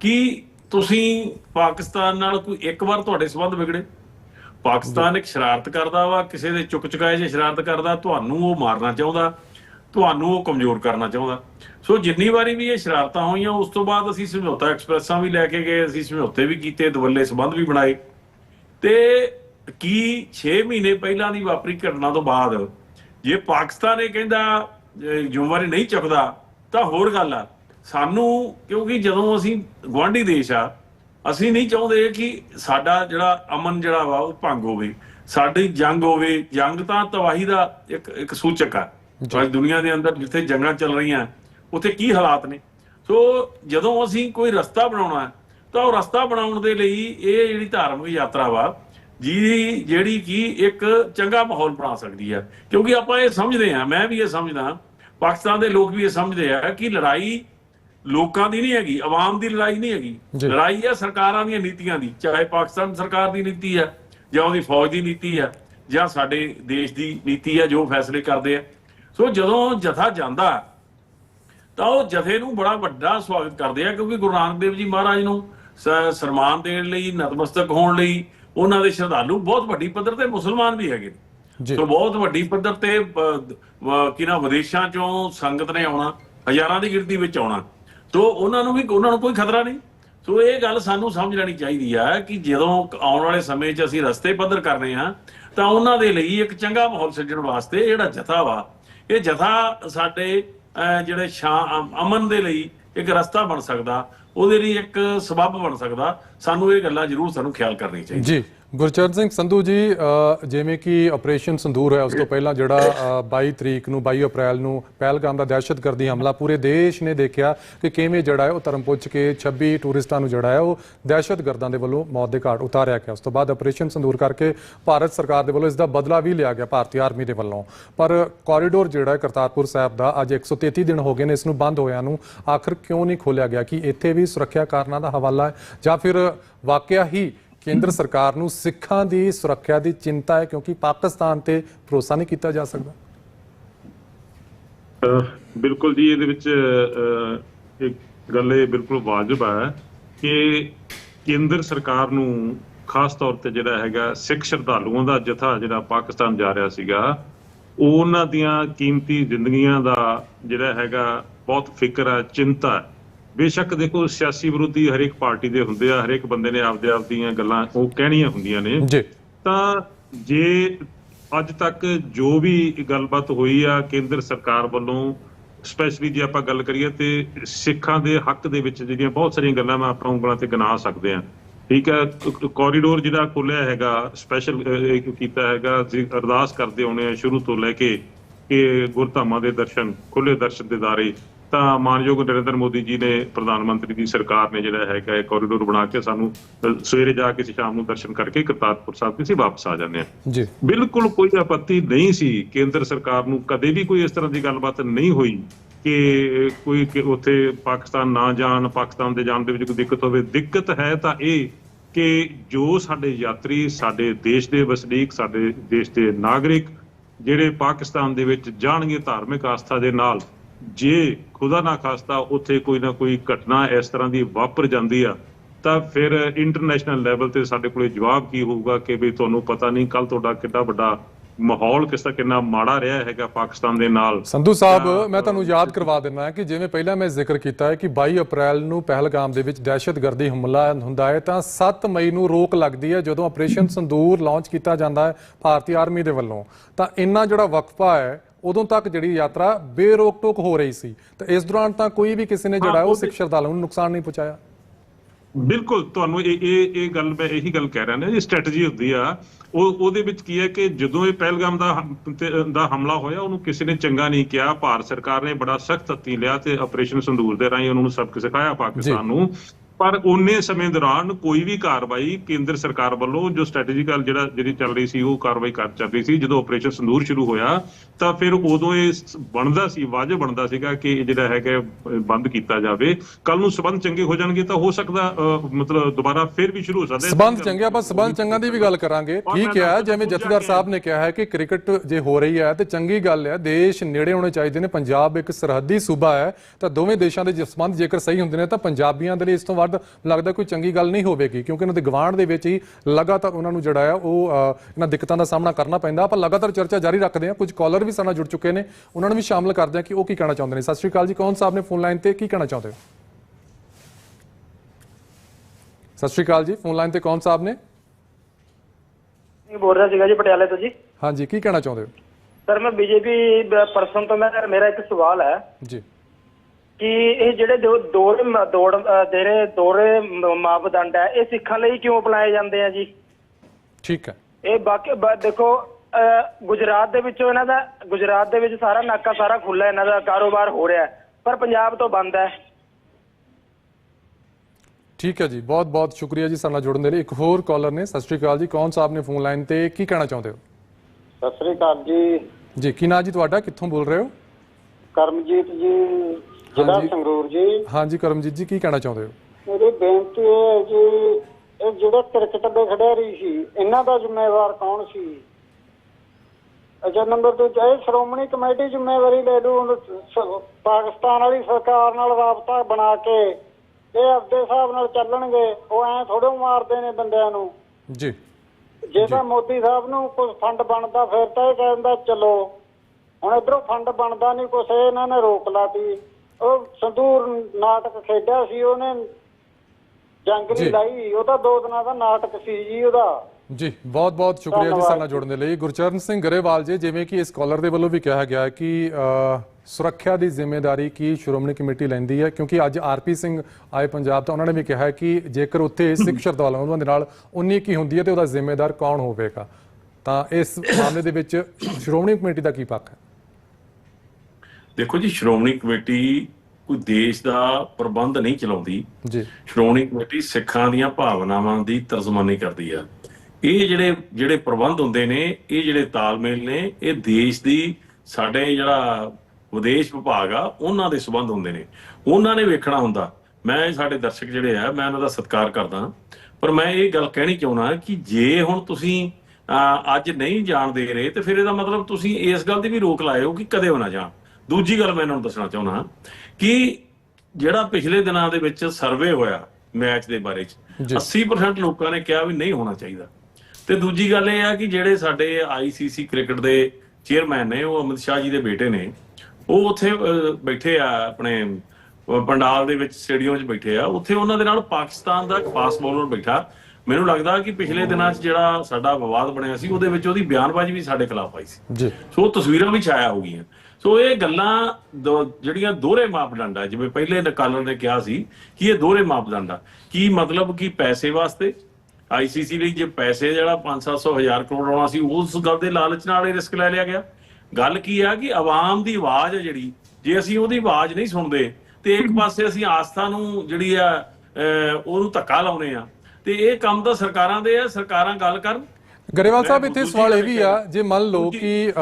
[SPEAKER 6] ਕਿ ਤੁਸੀਂ ਪਾਕਿਸਤਾਨ ਨਾਲ ਕੋਈ ਇੱਕ ਵਾਰ ਤੁਹਾਡੇ ਸੰਬੰਧ ਵਿਗੜੇ। ਪਾਕਿਸਤਾਨ ਇੱਕ ਸ਼ਰਾਰਤ ਕਰਦਾ ਵਾ ਕਿਸੇ ਦੇ ਚੁੱਕ ਚੁਕਾਏ ਜੇ ਸ਼ਰਾਰਤ ਕਰਦਾ ਤੁਹਾਨੂੰ ਉਹ ਮਾਰਨਾ ਚਾਹੁੰਦਾ ਤੁਹਾਨੂੰ ਉਹ ਕਮਜ਼ੋਰ ਕਰਨਾ ਚਾਹੁੰਦਾ। ਸੋ ਜਿੰਨੀ ਵਾਰੀ ਵੀ ਇਹ ਸ਼ਰਾਰਤਾਂ ਹੋਈਆਂ ਉਸ ਤੋਂ ਬਾਅਦ ਅਸੀਂ ਸਮਝੌਤਾ ਐਕਸਪ੍ਰੈਸਾਂ ਵੀ ਲੈ ਕੇ ਗਏ ਅਸੀਂ ਸਮਝੌਤੇ ਵੀ ਕੀਤੇ ਦਵੱਲੇ ਸੰਬੰਧ ਵੀ ਬਣਾਏ। ਤੇ ਕੀ 6 ਮਹੀਨੇ ਪਹਿਲਾਂ ਦੀ ਵਾਪਰੀ ਘਟਨਾ ਤੋਂ ਬਾਅਦ ਜੇ ਪਾਕਿਸਤਾਨ ਇਹ ਕਹਿੰਦਾ ਅਹ, ਜ਼ਿੰਮੇਵਾਰੀ ਨਹੀਂ ਚੁੱਕਦਾ ਤਾਂ ਹੋਰ ਗੱਲ ਆ। ਸਾਨੂੰ ਕਿਉਂਕਿ ਜਦੋਂ ਅਸੀਂ ਗਵਾਂਢੀ ਦੇਸ਼ ਆ ਅਸੀਂ ਨਹੀਂ ਚਾਹੁੰਦੇ ਕਿ ਸਾਡਾ ਜਿਹੜਾ ਅਮਨ ਜਿਹੜਾ ਵਾ ਉਹ ਭੰਗ ਹੋਵੇ। ਸਾਡੀ ਜੰਗ ਹੋਵੇ। ਜੰਗ ਤਾਂ ਤਬਾਹੀ ਦਾ ਇੱਕ ਇੱਕ ਸੂਚਕ ਆ। ਅੱਜ ਦੁਨੀਆ ਦੇ ਅੰਦਰ ਜਿੱਥੇ ਜੰਗਾਂ ਚੱਲ ਰਹੀਆਂ ਉੱਥੇ ਕੀ ਹਾਲਾਤ ਨੇ? ਸੋ ਜਦੋਂ ਅਸੀਂ ਕੋਈ ਰਸਤਾ ਬਣਾਉਣਾ ਹੈ, ਤਾਂ ਉਹ ਰਸਤਾ ਬਣਾਉਣ ਦੇ ਲਈ ਇਹ ਜਿਹੜੀ ਧਾਰਮਿਕ ਯਾਤਰਾ ਵਾ ਜੀ ਜਿਹੜੀ ਕਿ ਇੱਕ ਚੰਗਾ ਮਾਹੌਲ ਬਣਾ ਸਕਦੀ ਹੈ ਕਿਉਂਕਿ ਆਪਾਂ ਇਹ ਸਮਝਦੇ ਹਾਂ ਮੈਂ ਵੀ ਇਹ ਸਮਝਦਾ ਪਾਕਿਸਤਾਨ ਦੇ ਲੋਕ ਵੀ ਇਹ ਸਮਝਦੇ ਆ ਕਿ ਲੜਾਈ ਲੋਕਾਂ ਦੀ ਨਹੀਂ ਹੈਗੀ ਆਵਾਮ ਦੀ ਲੜਾਈ ਨਹੀਂ ਹੈਗੀ। ਲੜਾਈ ਹੈ ਸਰਕਾਰਾਂ ਦੀਆਂ ਨੀਤੀਆਂ ਦੀ ਚਾਹੇ ਪਾਕਿਸਤਾਨ ਸਰਕਾਰ ਦੀ ਨੀਤੀ ਹੈ ਜਾਂ ਉਹਦੀ ਫੌਜ ਦੀ ਨੀਤੀ ਹੈ ਜਾਂ ਸਾਡੇ ਦੇਸ਼ ਦੀ ਨੀਤੀ ਹੈ ਜੋ ਫੈਸਲੇ ਕਰਦੇ ਆ। ਸੋ ਜਦੋਂ ਜਥਾ ਜਾਂਦਾ ਤਾਂ ਉਹ ਜਥੇ ਨੂੰ ਬੜਾ ਵੱਡਾ ਸਵਾਗਤ ਕਰਦੇ ਆ ਕਿਉਂਕਿ ਗੁਰੂ ਨਾਨਕ ਦੇਵ ਜੀ ਮਹਾਰਾਜ ਨੂੰ ਸਨਮਾਨ ਦੇਣ ਲਈ ਨਤਮਸਤਕ ਹੋਣ ਲਈ ਉਹਨਾਂ ਦੇ ਸ਼ਰਧਾਲੂ ਬਹੁਤ ਵੱਡੀ ਪੱਧਰ ਤੇ ਮੁਸਲਮਾਨ ਵੀ ਹੈਗੇ ਸੋ ਬਹੁਤ ਵੱਡੀ ਪੱਧਰ ਤੇ ਕਿਨਾ ਵਿਦੇਸ਼ਾਂ ਚੋਂ ਸੰਗਤ ਨੇ ਆਉਣਾ ਹਜ਼ਾਰਾਂ ਦੀ ਗਿਣਤੀ ਵਿੱਚ ਆਉਣਾ। ਤੋ ਉਹਨਾਂ ਨੂੰ ਵੀ ਉਹਨਾਂ ਨੂੰ ਕੋਈ ਖਤਰਾ ਨਹੀਂ। ਸੋ ਇਹ ਗੱਲ ਸਾਨੂੰ ਸਮਝ ਲੈਣੀ ਚਾਹੀਦੀ ਆ ਕਿ ਜਦੋਂ ਆਉਣ ਵਾਲੇ ਸਮੇਂ 'ਚ ਅਸੀਂ ਰਸਤੇ ਪੱਧਰ ਕਰਨੇ ਆ ਤਾਂ ਉਹਨਾਂ ਦੇ ਲਈ ਇੱਕ ਚੰਗਾ ਮਾਹੌਲ ਸਿਰਜਣ ਵਾਸਤੇ ਜਿਹੜਾ ਜਥਾ ਵਾ ਇਹ ਜਥਾ ਸਾਡੇ ਜਿਹੜੇ ਸ਼ਾਂ ਅਮਨ ਦੇ ਲਈ ਇੱਕ ਰਸਤਾ ਬਣ ਸਕਦਾ ਉਹਦੇ ਲਈ ਇੱਕ ਸਬੱਬ ਬਣ ਸਕਦਾ। ਸਾਨੂੰ ਇਹ ਗੱਲਾਂ ਜ਼ਰੂਰ ਸਾਨੂੰ ਖਿਆਲ ਕਰਨੀ ਚਾਹੀਦੀ
[SPEAKER 1] ਜੀ। ਗੁਰਚਰਨ ਸਿੰਘ ਸੰਧੂ ਜੀ ਜਿਵੇਂ ਕਿ ਆਪਰੇਸ਼ਨ ਸੰਧੂਰ ਹੈ ਉਸ ਤੋਂ ਪਹਿਲਾਂ ਜਿਹੜਾ ਅ, 22 ਤਰੀਕ ਨੂੰ 22 ਅਪ੍ਰੈਲ ਨੂੰ ਪਹਿਲਗਾਮ ਦਾ ਦਹਿਸ਼ਤਗਰਦੀ ਹਮਲਾ ਪੂਰੇ ਦੇਸ਼ ਨੇ ਦੇਖਿਆ ਕਿ ਕਿਵੇਂ ਜਿਹੜਾ ਹੈ ਉਹ ਧਰਮ ਪੁੱਛ ਕੇ 26 ਟੂਰਿਸਟਾਂ ਨੂੰ ਜਿਹੜਾ ਹੈ ਉਹ ਦਹਿਸ਼ਤਗਰਦਾਂ ਦੇ ਵੱਲੋਂ ਮੌਤ ਦੇ ਘਾਟ ਉਤਾਰਿਆ ਗਿਆ। ਉਸ ਤੋਂ ਬਾਅਦ ਆਪਰੇਸ਼ਨ ਸੰਧੂਰ ਕਰਕੇ ਭਾਰਤ ਸਰਕਾਰ ਦੇ ਵੱਲੋਂ ਇਸ ਦਾ ਬਦਲਾ ਵੀ ਲਿਆ ਗਿਆ ਭਾਰਤੀ ਆਰਮੀ ਦੇ ਵੱਲੋਂ। ਪਰ ਕੋਰੀਡੋਰ ਜਿਹੜਾ ਹੈ ਕਰਤਾਰਪੁਰ ਸਾਹਿਬ ਦਾ ਅੱਜ 133 ਦਿਨ ਹੋ ਗਏ ਨੇ ਇਸ ਨੂੰ ਬੰਦ ਹੋਇਆ ਨੂੰ ਆਖਰ ਕਿਉਂ ਨਹੀਂ ਖੋਲਿਆ ਗਿਆ ਕਿ ਇੱਥੇ ਵੀ ਸੁਰੱਖਿਆ ਕਾਰਨਾਂ ਦਾ ਹਵਾਲਾ ਹੈ ਜਾਂ ਫਿਰ ਵਾਕਿਆ ਹੀ ਕੇਂਦਰ ਸਰਕਾਰ ਨੂੰ ਸਿੱਖਾਂ ਦੀ ਸੁਰੱਖਿਆ ਦੀ ਚਿੰਤਾ ਹੈ ਕਿਉਂਕਿ ਪਾਕਿਸਤਾਨ ਤੇ ਭਰੋਸਾ ਨਹੀਂ ਕੀਤਾ ਜਾ ਸਕਦਾ।
[SPEAKER 7] ਬਿਲਕੁਲ ਜੀ, ਇਹਦੇ ਵਿੱਚ ਇੱਕ ਗੱਲ ਇਹ ਬਿਲਕੁਲ ਵਾਜਬ ਹੈ ਕਿ ਕੇਂਦਰ ਸਰਕਾਰ ਨੂੰ ਖਾਸ ਤੌਰ ਤੇ ਜਿਹੜਾ ਹੈਗਾ ਸਿੱਖ ਸ਼ਰਧਾਲੂਆਂ ਦਾ ਜਥਾ ਜਿਹੜਾ ਪਾਕਿਸਤਾਨ ਜਾ ਰਿਹਾ ਸੀਗਾ, ਉਹਨਾਂ ਦੀਆਂ ਕੀਮਤੀ ਜ਼ਿੰਦਗੀਆਂ ਦਾ ਜਿਹੜਾ ਹੈਗਾ ਬਹੁਤ ਫਿਕਰ ਹੈ, ਚਿੰਤਾ ਹੈ। ਬੇਸ਼ੱਕ ਦੇਖੋ ਸਿਆਸੀ ਵਿਰੋਧੀ ਹਰੇਕ ਪਾਰਟੀ ਦੇ ਹੁੰਦੇ ਆ ਹਰੇਕ ਬੰਦੇ ਨੇ ਆਪਦੇ ਆਪ ਦੀਆਂ ਗੱਲਾਂ ਉਹ ਕਹਿਣੀਆਂ ਹੁੰਦੀਆਂ ਨੇ।
[SPEAKER 1] ਜੀ।
[SPEAKER 7] ਤਾਂ ਜੇ ਅੱਜ ਤੱਕ ਜੋ ਵੀ ਗੱਲਬਾਤ ਹੋਈ ਆ ਕੇਂਦਰ ਸਰਕਾਰ ਵੱਲੋਂ ਸਪੈਸ਼ਲੀ ਜੇ ਆਪਾਂ ਗੱਲ ਕਰੀਏ ਤੇ ਸਿੱਖਾਂ ਦੇ ਹੱਕ ਦੇ ਵਿੱਚ ਜਿਹੜੀਆਂ ਬਹੁਤ ਸਾਰੀਆਂ ਗੱਲਾਂ ਮੈਂ ਆਪਾਂ ਉਂਗਲਾਂ ਤੇ ਗਿਣਾ ਸਕਦੇ ਆ ਠੀਕ ਹੈ ਕੋਰੀਡੋਰ ਜਿਹੜਾ ਖੋਲਿਆ ਹੈਗਾ ਸਪੈਸ਼ਲ ਕੀਤਾ ਹੈਗਾ ਅਰਦਾਸ ਕਰਦੇ ਆਉਣੇ ਆ ਸ਼ੁਰੂ ਤੋਂ ਲੈ ਕੇ ਕਿ ਗੁਰਧਾਮਾਂ ਦੇ ਦਰਸ਼ਨ ਖੁੱਲੇ ਦਰਸ਼ਨ ਦਿਦਾਰੇ ਤਾਂ ਮਾਨਯੋਗ ਨਰਿੰਦਰ ਮੋਦੀ ਜੀ ਨੇ ਪ੍ਰਧਾਨ ਮੰਤਰੀ ਦੀ ਸਰਕਾਰ ਨੇ ਜਿਹੜਾ ਹੈਗਾ ਇਹ ਕੋਰੀਡੋਰ ਬਣਾ ਕੇ ਸਾਨੂੰ ਸਵੇਰੇ ਜਾ ਕੇ ਸ਼ਾਮ ਨੂੰ ਦਰਸ਼ਨ ਕਰਕੇ ਕਰਤਾਰਪੁਰ ਸਾਹਿਬ ਅਸੀਂ ਵਾਪਸ ਆ ਜਾਂਦੇ ਹਾਂ।
[SPEAKER 1] ਜੀ।
[SPEAKER 7] ਬਿਲਕੁਲ ਕੋਈ ਆਪੱਤੀ ਨਹੀਂ ਸੀ। ਕੇਂਦਰ ਸਰਕਾਰ ਨੂੰ ਕਦੇ ਵੀ ਕੋਈ ਇਸ ਤਰ੍ਹਾਂ ਦੀ ਗੱਲਬਾਤ ਨਹੀਂ ਹੋਈ ਕਿ ਕੋਈ ਕਿ ਉੱਥੇ ਪਾਕਿਸਤਾਨ ਨਾ ਜਾਣ ਪਾਕਿਸਤਾਨ ਦੇ ਜਾਣ ਦੇ ਵਿੱਚ ਕੋਈ ਦਿੱਕਤ ਹੋਵੇ। ਦਿੱਕਤ ਹੈ ਤਾਂ ਇਹ ਕਿ ਜੋ ਸਾਡੇ ਯਾਤਰੀ ਸਾਡੇ ਦੇਸ਼ ਦੇ ਵਸਨੀਕ ਸਾਡੇ ਦੇਸ਼ ਦੇ ਨਾਗਰਿਕ ਜਿਹੜੇ ਪਾਕਿਸਤਾਨ ਦੇ ਵਿੱਚ ਜਾਣਗੇ ਧਾਰਮਿਕ ਆਸਥਾ ਦੇ ਨਾਲ ਜੇ ਖੁਦਾ ਨਾ ਖਾਸਤਾ ਉੱਥੇ ਕੋਈ ਨਾ ਕੋਈ ਘਟਨਾ ਇਸ ਤਰ੍ਹਾਂ ਦੀ ਵਾਪਰ ਜਾਂਦੀ ਆ ਤਾਂ ਫਿਰ ਇੰਟਰਨੈਸ਼ਨਲ ਲੈਵਲ ਤੇ ਸਾਡੇ ਕੋਲੇ ਜਵਾਬ ਕੀ ਹੋਊਗਾ ਕਿ ਵੀ ਤੁਹਾਨੂੰ ਪਤਾ ਨਹੀਂ ਕੱਲ ਤੁਹਾਡਾ ਕਿੱਡਾ ਵੱਡਾ ਮਾਹੌਲ ਕਿਸ ਦਾ ਕਿੰਨਾ ਮਾੜਾ ਰਿਹਾ ਹੈਗਾ ਪਾਕਿਸਤਾਨ ਦੇ ਨਾਲ।
[SPEAKER 1] ਸੰਧੂ ਸਾਹਿਬ ਮੈਂ ਤੁਹਾਨੂੰ ਯਾਦ ਕਰਵਾ ਦਿੰਦਾ ਕਿ ਜਿਵੇਂ ਪਹਿਲਾਂ ਮੈਂ ਜ਼ਿਕਰ ਕੀਤਾ ਹੈ ਕਿ 22 ਅਪ੍ਰੈਲ ਨੂੰ ਪਹਿਲਗਾਮ ਦੇ ਵਿੱਚ ਦਹਿਸ਼ਤਗਰਦੀ ਹਮਲਾ ਹੁੰਦਾ ਹੈ ਤਾਂ 7 ਮਈ ਨੂੰ ਰੋਕ ਲੱਗਦੀ ਹੈ ਜਦੋਂ ਆਪਰੇਸ਼ਨ ਸੰਦੂਰ ਲਾਂਚ ਕੀਤਾ ਜਾਂਦਾ ਹੈ ਭਾਰਤੀ ਆਰਮੀ ਦੇ ਵੱਲੋਂ। ਤਾਂ ਇੰਨਾ ਜਿਹੜਾ ਵਕਫਾ ਹੈ ਉਦੋਂ ਤੱਕ ਜਿਹੜੀ ਯਾਤਰਾ ਬੇਰੋਕ ਟੋਕ ਹੋ ਰਹੀ ਸੀ। ਤਾਂ ਇਸ ਦੌਰਾਨ ਤਾਂ ਕੋਈ ਵੀ ਕਿਸੇ ਨੇ ਜਿਹੜਾ ਉਹ ਸਿੱਖ ਸ਼ਰਧਾਲੂਆਂ ਨੂੰ ਨੁਕਸਾਨ ਨਹੀਂ ਪਹੁੰਚਾਇਆ।
[SPEAKER 7] ਬਿਲਕੁਲ ਤੁਹਾਨੂੰ ਇਹ ਇਹ ਇਹ ਗੱਲ ਮੈਂ ਇਹੀ ਗੱਲ ਕਹਿ ਰਿਹਾ ਨਾ ਜੀ ਸਟ੍ਰੈਟਜੀ ਹੁੰਦੀ ਆ ਉਹ ਉਹਦੇ ਵਿੱਚ ਕੀ ਹੈ ਕਿ ਜਦੋਂ ਇਹ ਪਹਿਲਗਾਮ ਦਾ ਦਾ ਹਮਲਾ ਹੋਇਆ ਉਹਨੂੰ ਕਿਸੇ ਨੇ ਚੰਗਾ ਨਹੀਂ ਕਿਹਾ। ਭਾਰਤ ਸਰਕਾਰ ਨੇ ਬੜਾ ਸਖਤ ਹੱਥੀ ਲਿਆ ਤੇ ਆਪਰੇਸ਼ਨ ਸੰਦੂਰ ਦੇ ਰਾਹੀਂ ਉਹਨਾਂ ਨੂੰ ਸਬਕ ਸਿਖਾਇਆ ਪਾਕਿਸਤਾਨ ਨੂੰ। ਪਰ ਉਹਨੇ ਸਮੇਂ ਦੌਰਾਨ ਕੋਈ ਵੀ ਕਾਰਵਾਈ ਕੇਂਦਰ ਸਰਕਾਰ ਵੱਲੋਂ ਜੋ ਸਟ੍ਰੈਟੇਜੀਕਲ ਜਿਹੜਾ ਜਿਹੜੀ ਚੱਲ ਰਹੀ ਸੀ ਉਹ ਕਾਰਵਾਈ ਕਰ ਚੱਲ ਰਹੀ ਸੀ। ਜਦੋਂ ਆਪਰੇਸ਼ਨ ਸੰਦੂਰ ਸ਼ੁਰੂ ਹੋਇਆ ਤਾਂ ਫਿਰ ਉਦੋਂ ਇਹ ਬਣਦਾ ਸੀ ਵਾਜਬ ਬਣਦਾ ਸੀਗਾ ਕਿ ਇਹ ਜਿਹੜਾ ਹੈਗਾ ਬੰਦ ਕੀਤਾ ਜਾਵੇ। ਕੱਲ ਨੂੰ ਸਬੰਧ ਚੰਗੇ ਹੋ ਜਾਣਗੇ ਤਾਂ ਹੋ ਸਕਦਾ ਮਤਲਬ ਦੁਬਾਰਾ ਫਿਰ ਵੀ ਸ਼ੁਰੂ ਹੋ ਸਕਦਾ।
[SPEAKER 1] ਸਬੰਧ ਚੰਗੇ ਆਪਾਂ ਸਬੰਧ ਚੰਗਾ ਦੀ ਵੀ ਗੱਲ ਕਰਾਂਗੇ। ਠੀਕ ਹੈ ਜਿਵੇਂ ਜਥੇਦਾਰ ਸਾਹਿਬ ਨੇ ਕਿਹਾ ਹੈ ਕਿ ਕ੍ਰਿਕਟ ਜੇ ਹੋ ਰਹੀ ਹੈ ਤੇ ਚੰਗੀ ਗੱਲ ਹੈ ਦੇਸ਼ ਨੇੜੇ ਹੋਣੇ ਚਾਹੀਦੇ ਨੇ। ਪੰਜਾਬ ਇੱਕ ਸਰਹੱਦੀ ਸੂਬਾ ਹੈ ਤਾਂ ਦੋਵੇਂ ਦੇਸ਼ਾਂ ਦੇ ਸਬੰਧ ਜੇਕਰ ਸਹੀ ਹੁੰਦੇ ਨੇ ਤਾਂ ਪੰਜਾਬੀਆਂ ਦੇ ਲਈ ਇਸ ਤੋਂ ਵੱਧ ਲੱਗਦਾ ਕੋਈ ਚੰਗੀ ਗੱਲ ਨਹੀਂ ਹੋਵੇਗੀ ਕਿਉਂਕਿ ਉਹਨਾਂ ਦੇ ਗਵਾਂਢ ਦੇ ਵਿੱਚ ਹੀ ਲਗਾਤਾਰ ਉਹਨਾਂ ਨੂੰ ਜਿਹੜਾ ਹੈ ਉਹ ਇਹਨਾਂ ਦਿੱਕਤਾਂ ਦਾ ਸਾਹਮਣਾ ਕਰਨਾ ਪੈਂਦਾ। ਆਪਾਂ ਲਗਾਤਾਰ ਚਰਚਾ ਜਾਰੀ ਰੱਖਦੇ ਹਾਂ ਕੁਝ ਕਾਲਰ ਵੀ ਸਾਡੇ ਜੁੜ ਚੁੱਕੇ ਨੇ ਉਹਨਾਂ ਨੂੰ ਵੀ ਸ਼ਾਮਲ ਕਰਦੇ ਹਾਂ ਕਿ ਉਹ ਕੀ ਕਹਿਣਾ ਚਾਹੁੰਦੇ ਨੇ। ਸਤਿ ਸ਼੍ਰੀ ਅਕਾਲ ਜੀ ਕੌਣ ਸਾਹਿਬ ਨੇ ਫੋਨ ਲਾਈਨ ਤੇ ਕੀ ਕਹਿਣਾ ਚਾਹੁੰਦੇ ਹੋ? ਸਤਿ ਸ਼੍ਰੀ ਅਕਾਲ ਜੀ ਫੋਨ ਲਾਈਨ ਤੇ ਕੌਣ ਸਾਹਿਬ ਨੇ?
[SPEAKER 8] ਬੋਲ ਰਿਹਾ ਸੀਗਾ ਜੀ ਪਟਿਆਲੇ ਤੋਂ ਜੀ।
[SPEAKER 1] ਹਾਂਜੀ ਕੀ ਕਹਿਣਾ ਚਾਹੁੰਦੇ ਹੋ?
[SPEAKER 8] ਸਰ ਮੈਂ ਬੀਜੇਪੀ ਪਰਸਨ ਤੋਂ ਮੈਂ ਮੇਰਾ ਇੱਕ ਸਵਾਲ ਹੈ।
[SPEAKER 1] ਜੀ।
[SPEAKER 8] ਕਿ ਇਹ ਜਿਹੜੇ ਦੋ ਦੋਹਰੇ ਦੌੜ ਜਿਹੜੇ ਦੋਹਰੇ ਮਾਪਦੰਡ ਹੈ ਇਹ ਸਿੱਖਾਂ ਲਈ ਕਿਉਂ ਅਪਣਾਏ ਜਾਂਦੇ ਆ ਜੀ?
[SPEAKER 1] ਠੀਕ ਹੈ।
[SPEAKER 8] ਇਹ ਬਾਕੀ ਦੇਖੋ ਗੁਜਰਾਤ ਦੇ ਵਿੱਚੋਂ ਇਹਨਾਂ ਦਾ ਗੁਜਰਾਤ ਦੇ ਵਿੱਚ ਸਾਰਾ ਨਾਕਾ ਸਾਰਾ ਖੁੱਲਾ ਇਹਨਾਂ ਦਾ ਕਾਰੋਬਾਰ ਹੋ ਰਿਹਾ ਪਰ ਪੰਜਾਬ ਤੋਂ ਬੰਦ ਹੈ।
[SPEAKER 1] ਠੀਕ ਹੈ ਜੀ ਬਹੁਤ ਬਹੁਤ ਸ਼ੁਕਰੀਆ ਜੀ ਸਾਡੇ ਨਾਲ ਜੁੜਨ ਦੇ ਲਈ। ਇੱਕ ਹੋਰ ਕਾਲਰ ਨੇ ਸਤਿ ਸ਼੍ਰੀ ਅਕਾਲ ਜੀ। ਕੌਣ ਸਾਹਿਬ ਨੇ ਫੋਨ ਲਾਈਨ ਤੇ? ਕੀ ਕਹਿਣਾ ਚਾਹੁੰਦੇ ਹੋ?
[SPEAKER 9] ਸਤਿ ਸ੍ਰੀ ਅਕਾਲ ਜੀ।
[SPEAKER 1] ਜੀ ਕੀ ਜੀ ਤੁਹਾਡਾ? ਕਿੱਥੋਂ ਬੋਲ ਰਹੇ ਹੋ?
[SPEAKER 9] ਕਰਮਜੀਤ ਜੀ ਜ਼ਿਲ੍ਹਾ
[SPEAKER 1] ਹਾਂਜੀ।
[SPEAKER 9] ਸੰਗਰੂਰ ਜੀ।
[SPEAKER 1] ਹਾਂਜੀ ਕਰਮਜੀਤ ਜੀ ਕੀ ਕਹਿਣਾ ਚਾਹੁੰਦੇ ਹੋ?
[SPEAKER 9] ਮੇਰੀ ਬੇਨਤੀ ਹੈ ਜੀ ਇਹ ਜਿਹੜੇ ਕ੍ਰਿਕਟ ਦੇ ਖਿਡਾਰੀ ਸੀ ਇਹਨਾਂ ਦਾ ਜ਼ਿੰਮੇਵਾਰ ਕੌਣ ਸੀ? ਅੱਛਾ ਨੰਬਰ 2 ਇਹ ਸ਼੍ਰੋਮਣੀ ਕਮੇਟੀ ਜ਼ਿੰਮੇਵਾਰੀ ਲੈ ਲੂ ਹੁਣ ਸ- ਪਾਕਿਸਤਾਨ ਵਾਲੀ ਸਰਕਾਰ ਨਾਲ ਰਾਬਤਾ ਬਣਾ ਕੇ ਇਹ ਆਪਦੇ ਹਿਸਾਬ ਨਾਲ ਚੱਲਣਗੇ ਉਹ ਐ ਥੋੜੇ ਮਾਰਦੇ ਨੇ ਬੰਦਿਆਂ ਨੂੰ।
[SPEAKER 1] ਜੀ।
[SPEAKER 9] ਜੇ ਤਾਂ ਮੋਦੀ ਸਾਹਿਬ ਨੂੰ ਕੁਝ ਫੰਡ ਬਣਦਾ ਫਿਰ ਤਾਂ ਇਹ ਕਹਿੰਦਾ ਚਲੋ। ਹੁਣ ਇਧਰੋਂ ਫੰਡ ਬਣਦਾ ਨਹੀਂ ਕੁਛ ਇਹ ਇਹਨਾਂ ਨੇ ਰੋਕ ਲਾਤੀ। ਉਹ ਸੰਦੂਰ ਨਾਟਕ ਖੇਡਿਆ ਸੀ ਉਹਨੇ ਜੰਗ
[SPEAKER 1] ਜੀ।
[SPEAKER 9] ਨਹੀਂ ਲਾਈ। ਉਹ ਤਾਂ ਦੋ ਦਿਨਾਂ ਦਾ ਨਾਟਕ ਸੀ ਜੀ ਉਹਦਾ।
[SPEAKER 1] ਜੀ ਬਹੁਤ ਬਹੁਤ ਸ਼ੁਕਰੀਆ ਜੀ ਸਾਡੇ ਨਾਲ ਜੁੜਨ ਦੇ ਲਈ। ਗੁਰਚਰਨ ਸਿੰਘ ਗਰੇਵਾਲ ਜੀ ਜਿਵੇਂ ਕਿ ਇਸ ਕਾਲਰ ਦੇ ਵੱਲੋਂ ਵੀ ਕਿਹਾ ਗਿਆ ਹੈ ਕਿ ਅ, ਸੁਰੱਖਿਆ ਦੀ ਜ਼ਿੰਮੇਵਾਰੀ ਕੀ ਸ਼੍ਰੋਮਣੀ ਕਮੇਟੀ ਲੈਂਦੀ ਹੈ ਕਿਉਂਕਿ ਅੱਜ ਆਰਪੀ ਸਿੰਘ ਆਏ ਪੰਜਾਬ ਤਾਂ ਉਹਨਾਂ ਨੇ ਵੀ ਕਿਹਾ ਹੈ ਕਿ ਜੇਕਰ ਉੱਥੇ ਸਿੱਖ ਸ਼ਰਧਾਲੂਆਂ ਉਹਨਾਂ ਦੇ ਨਾਲ ਉਨੀ ਕੀ ਹੁੰਦੀ ਹੈ ਤੇ ਉਹਦਾ ਜ਼ਿੰਮੇਦਾਰ ਕੌਣ ਹੋਵੇਗਾ। ਤਾਂ ਇਸ ਮਾਮਲੇ ਦੇ ਵਿੱਚ ਸ਼੍ਰੋਮਣੀ ਕਮੇਟੀ ਦਾ ਕੀ ਪੱਖ ਹੈ?
[SPEAKER 6] ਦੇਖੋ ਜੀ ਸ਼੍ਰੋਮਣੀ ਕਮੇਟੀ ਕੋਈ ਦੇਸ਼ ਦਾ ਪ੍ਰਬੰਧ ਨਹੀਂ ਚਲਾਉਂਦੀ।
[SPEAKER 1] ਜੀ।
[SPEAKER 6] ਸ਼੍ਰੋਮਣੀ ਕਮੇਟੀ ਸਿੱਖਾਂ ਦੀਆਂ ਭਾਵਨਾਵਾਂ ਦੀ ਤਰਜਮਾਨੀ ਕਰਦੀ ਆ। ਇਹ ਜਿਹੜੇ ਜਿਹੜੇ ਪ੍ਰਬੰਧ ਹੁੰਦੇ ਨੇ ਇਹ ਜਿਹੜੇ ਤਾਲਮੇਲ ਨੇ ਇਹ ਦੇਸ਼ ਦੀ ਸਾਡੇ ਜਿਹੜਾ ਵਿਦੇਸ਼ ਵਿਭਾਗ ਆ ਉਹਨਾਂ ਦੇ ਸਬੰਧ ਹੁੰਦੇ ਨੇ। ਉਹਨਾਂ ਨੇ ਵੇਖਣਾ ਹੁੰਦਾ। ਮੈਂ ਸਾਡੇ ਦਰਸ਼ਕ ਜਿਹੜੇ ਆ ਮੈਂ ਉਹਨਾਂ ਦਾ ਸਤਿਕਾਰ ਕਰਦਾ ਪਰ ਮੈਂ ਇਹ ਗੱਲ ਕਹਿਣੀ ਚਾਹੁੰਦਾ ਕਿ ਜੇ ਹੁਣ ਤੁਸੀਂ ਅੱਜ ਨਹੀਂ ਜਾਣ ਦੇ ਰਹੇ ਤੇ ਫਿਰ ਇਹਦਾ ਮਤਲਬ ਤੁਸੀਂ ਇਸ ਗੱਲ ਦੀ ਵੀ ਰੋਕ ਲਾਇਓ ਕਿ ਕਦੇ ਹੋ ਨਾ ਜਾਣ। ਦੂਜੀ ਗੱਲ ਮੈਂ ਇਹਨਾਂ ਨੂੰ ਦੱਸਣਾ ਚਾਹੁੰਦਾ ਕਿ ਜਿਹੜਾ ਪਿਛਲੇ ਦਿਨਾਂ ਦੇ ਵਿੱਚ ਸਰਵੇ ਹੋਇਆ ਮੈਚ ਦੇ ਬਾਰੇ ਚ
[SPEAKER 1] ਜੀ।
[SPEAKER 6] 80% ਲੋਕਾਂ ਨੇ ਕਿਹਾ ਵੀ ਨਹੀਂ ਹੋਣਾ ਚਾਹੀਦਾ। ਤੇ ਦੂਜੀ ਗੱਲ ਇਹ ਆ ਕਿ ਜਿਹੜੇ ਸਾਡੇ ਆਈਸੀਸੀ ਕ੍ਰਿਕਟ ਦੇ ਚੇਅਰਮੈਨ ਨੇ ਉਹ ਅਮਿਤ ਸ਼ਾਹ ਜੀ ਦੇ ਬੇਟੇ ਨੇ ਉਹ ਉੱਥੇ ਬੈਠੇ ਆ ਆਪਣੇ ਪੰਡਾਲ ਦੇ ਵਿੱਚ ਸਟੇਡੀਅਮ 'ਚ ਬੈਠੇ ਆ। ਉੱਥੇ ਉਹਨਾਂ ਦੇ ਨਾਲ ਪਾਕਿਸਤਾਨ ਦਾ ਇੱਕ ਫਾਸਟ ਬੋਲਰ ਬੈਠਾ। ਮੈਨੂੰ ਲੱਗਦਾ ਕਿ ਪਿਛਲੇ ਦਿਨਾਂ 'ਚ ਜਿਹੜਾ ਸਾਡਾ ਵਿਵਾਦ ਬਣਿਆ ਸੀ ਉਹਦੇ ਵਿੱਚ ਉਹਦੀ ਬਿਆਨਬਾਜ਼ੀ ਵੀ ਸਾਡੇ ਖਿਲਾਫ ਆਈ ਸੀ।
[SPEAKER 1] ਜੀ।
[SPEAKER 6] ਸੋ ਤਸਵੀਰਾਂ ਵੀ ਛਾਇਆ ਹੋ ਗਈਆਂ। ਸੋ ਇਹ ਗੱਲਾਂ ਜਿਹੜੀਆਂ ਦੋਹਰੇ ਮਾਪਦੰਡ ਆ ਜਿਵੇਂ ਪਹਿਲੇ ਨਕਾਲਰ ਨੇ ਕਿਹਾ ਸੀ ਕਿ ਇਹ ਦੋਹਰੇ ਮਾਪਦੰਡ ਆ। ਕੀ ਮਤਲਬ ਕਿ ਪੈਸੇ ਵਾਸਤੇ? ਆਈਸੀਸੀ ਲਈ ਜੇ ਪੈਸੇ ਜਿਹੜਾ 5-700 ਹਜ਼ਾਰ ਕਰੋੜ ਆਉਣਾ ਸੀ ਉਸ ਗੱਲ ਦੇ ਲਾਲਚ ਨਾਲ ਇਹ ਰਿਸਕ ਲੈ ਲਿਆ ਗਿਆ। ਗੱਲ ਕੀ ਆ ਕਿ ਆਵਾਮ ਦੀ ਆਵਾਜ਼ ਜਿਹੜੀ ਜੇ ਅਸੀਂ ਉਹਦੀ ਆਵਾਜ਼ ਨਹੀਂ ਸੁਣਦੇ ਤੇ ਇੱਕ ਪਾਸੇ ਅਸੀਂ ਆਸਥਾ ਨੂੰ ਜਿਹੜੀ ਆ ਉਹਨੂੰ ਧੱਕਾ ਲਾਉਨੇ ਆ। ਤੇ ਇਹ ਕੰਮ ਤਾਂ ਸਰਕਾਰਾਂ ਦੇ ਆ ਸਰਕਾਰਾਂ ਗੱਲ ਕਰਨ।
[SPEAKER 1] ਗਰੇਵਾਲ ਸਾਹਿਬ ਇੱਥੇ ਸਵਾਲ ਇਹ ਵੀ ਆ। ਜੇ ਮੰਨ ਲਓ ਕਿ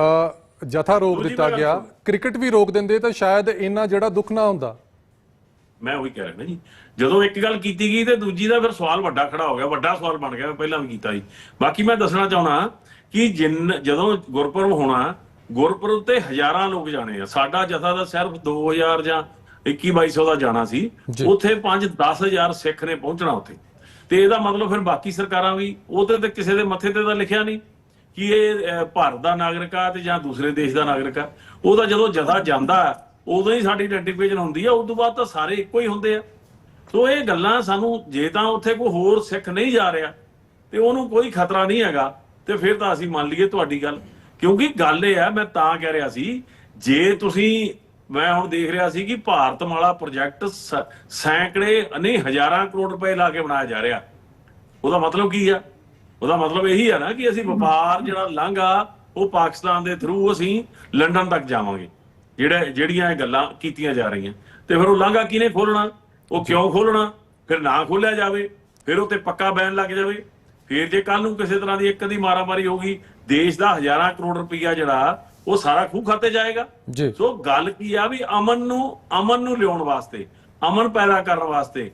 [SPEAKER 1] ਜਥਾ ਰੋਕ ਦਿੱਤਾ ਗਿਆ। ਕ੍ਰਿਕਟ ਵੀ ਰੋਕ ਦਿੰਦੇ ਤਾਂ ਸ਼ਾਇਦ ਇੰਨਾ ਜਿਹੜਾ ਦੁੱਖ ਨਾ ਹੁੰਦਾ।
[SPEAKER 6] ਮੈਂ ਉਹੀ ਕਹਿ ਰਿਹਾ ਜੀ। ਜਦੋਂ ਇੱਕ ਗੱਲ ਕੀਤੀ ਗਈ ਤੇ ਦੂਜੀ ਦਾ ਫਿਰ ਸਵਾਲ ਵੱਡਾ ਖੜਾ ਹੋ ਗਿਆ। ਵੱਡਾ ਸਵਾਲ ਬਣ ਗਿਆ ਮੈਂ ਪਹਿਲਾਂ ਵੀ ਕੀਤਾ ਸੀ। ਬਾਕੀ ਮੈਂ ਦੱਸਣਾ ਚਾਹਣਾ ਕਿ ਜਿੰਨ ਜਦੋਂ ਗੁਰਪੁਰਬ ਹੋਣਾ ਗੁਰਪੁਰਬ ਤੇ ਹਜ਼ਾਰਾਂ ਲੋਕ ਜਾਣੇ ਆ। ਸਾਡਾ ਜਥਾ ਦਾ ਸਿਰਫ 2000 ਜਾਂ 21 ਦਾ ਜਾਣਾ ਸੀ। ਉੱਥੇ 5-10000 ਸਿੱਖ ਨੇ ਪਹੁੰਚਣਾ ਉੱਥੇ। ਤੇ ਇਹਦਾ ਮਤਲਬ ਫਿਰ ਬਾਕੀ ਸਰਕਾਰਾਂ ਵੀ ਉਹਦੇ ਤੇ ਕਿਸੇ ਦੇ ਮੱਥੇ ਤੇ ਤਾਂ ਲਿਖਿਆ ਨਹੀਂ। ਕਿ ਇਹ ਭਾਰਤ ਦਾ ਨਾਗਰਿਕ ਆ ਤੇ ਜਾਂ ਦੂਸਰੇ ਦੇਸ਼ ਦਾ ਨਾਗਰਿਕ ਆ ਉਹਦਾ ਜਦੋਂ ਜਥਾ ਜਾਂਦਾ, ਉਦੋਂ ਹੀ ਸਾਡੀ ਆਇਡੈਂਟੀਫਿਕੇਸ਼ਨ ਹੁੰਦੀ ਆ ਉਸ ਤੋਂ ਬਾਅਦ ਤਾਂ ਸਾਰੇ ਇੱਕੋ ਹੀ ਹੁੰਦੇ ਆ। ਸੋ ਇਹ ਗੱਲਾਂ ਸਾਨੂੰ ਜੇ ਤਾਂ ਉੱਥੇ ਕੋਈ ਹੋਰ ਸਿੱਖ ਨਹੀਂ ਜਾ ਰਿਹਾ, ਤੇ ਉਹਨੂੰ ਕੋਈ ਖਤਰਾ ਨਹੀਂ ਹੈਗਾ, ਤੇ ਫਿਰ ਤਾਂ ਅਸੀਂ ਮੰਨ ਲਈਏ ਤੁਹਾਡੀ ਗੱਲ। ਕਿਉਂਕਿ ਗੱਲ ਇਹ ਆ, ਮੈਂ ਤਾਂ ਕਹਿ ਰਿਹਾ ਸੀ, ਜੇ ਤੁਸੀਂ, ਮੈਂ ਹੁਣ ਦੇਖ ਰਿਹਾ ਸੀ ਕਿ ਭਾਰਤਮਾਲਾ ਪ੍ਰੋਜੈਕਟ ਸ- ਸੈਂਕੜੇ ਨਹੀਂ ਹਜ਼ਾਰਾਂ ਕਰੋੜ ਰੁਪਏ ਲਾ ਕੇ ਬਣਾਇਆ ਜਾ ਰਿਹਾ, ਉਹਦਾ ਮਤਲਬ ਕੀ ਆ? ਉਹਦਾ ਮਤਲਬ ਇਹੀ ਆ ਨਾ ਕਿ ਅਸੀਂ ਵਪਾਰ ਜਿਹੜਾ ਲਾਂਘਾ ਉਹ ਪਾਕਿਸਤਾਨ ਦੇ ਥਰੂ ਅਸੀਂ ਲੰਡਨ ਤੱਕ ਜਾਵਾਂਗੇ। ਜਿਹੜਾ ਜਿਹੜੀਆਂ ਇਹ ਗੱਲਾਂ ਕੀਤੀਆਂ ਜਾ ਰਹੀਆਂ। ਤੇ ਫਿਰ ਉਹ ਲਾਂਘਾ ਕਿਹਨੇ ਖੋਲਣਾ ਉਹ ਕਿਉਂ ਖੋਲਣਾ ਫਿਰ ਨਾ ਖੋਲਿਆ ਜਾਵੇ ਫਿਰ ਉੱਤੇ ਪੱਕਾ ਬੈਨ ਲੱਗ ਜਾਵੇ। ਫਿਰ ਜੇ ਕੱਲ ਨੂੰ ਕਿਸੇ ਤਰ੍ਹਾਂ ਦੀ ਇੱਕ ਦੀ ਮਾਰਾਮਾਰੀ ਹੋਗੀ ਦੇਸ਼ ਦਾ ਹਜ਼ਾਰਾਂ ਕਰੋੜ ਰੁਪਈਆ ਜਿਹੜਾ ਉਹ ਸਾਰਾ ਖੂਹ ਖਾਤੇ ਜਾਏਗਾ। ਸੋ ਗੱਲ ਕੀ ਆ ਵੀ ਅਮਨ ਨੂੰ ਅਮਨ ਨੂੰ ਲਿਆਉਣ ਵਾਸਤੇ ਅਮਨ ਪੈਦਾ ਕਰਨ ਵਾਸਤੇ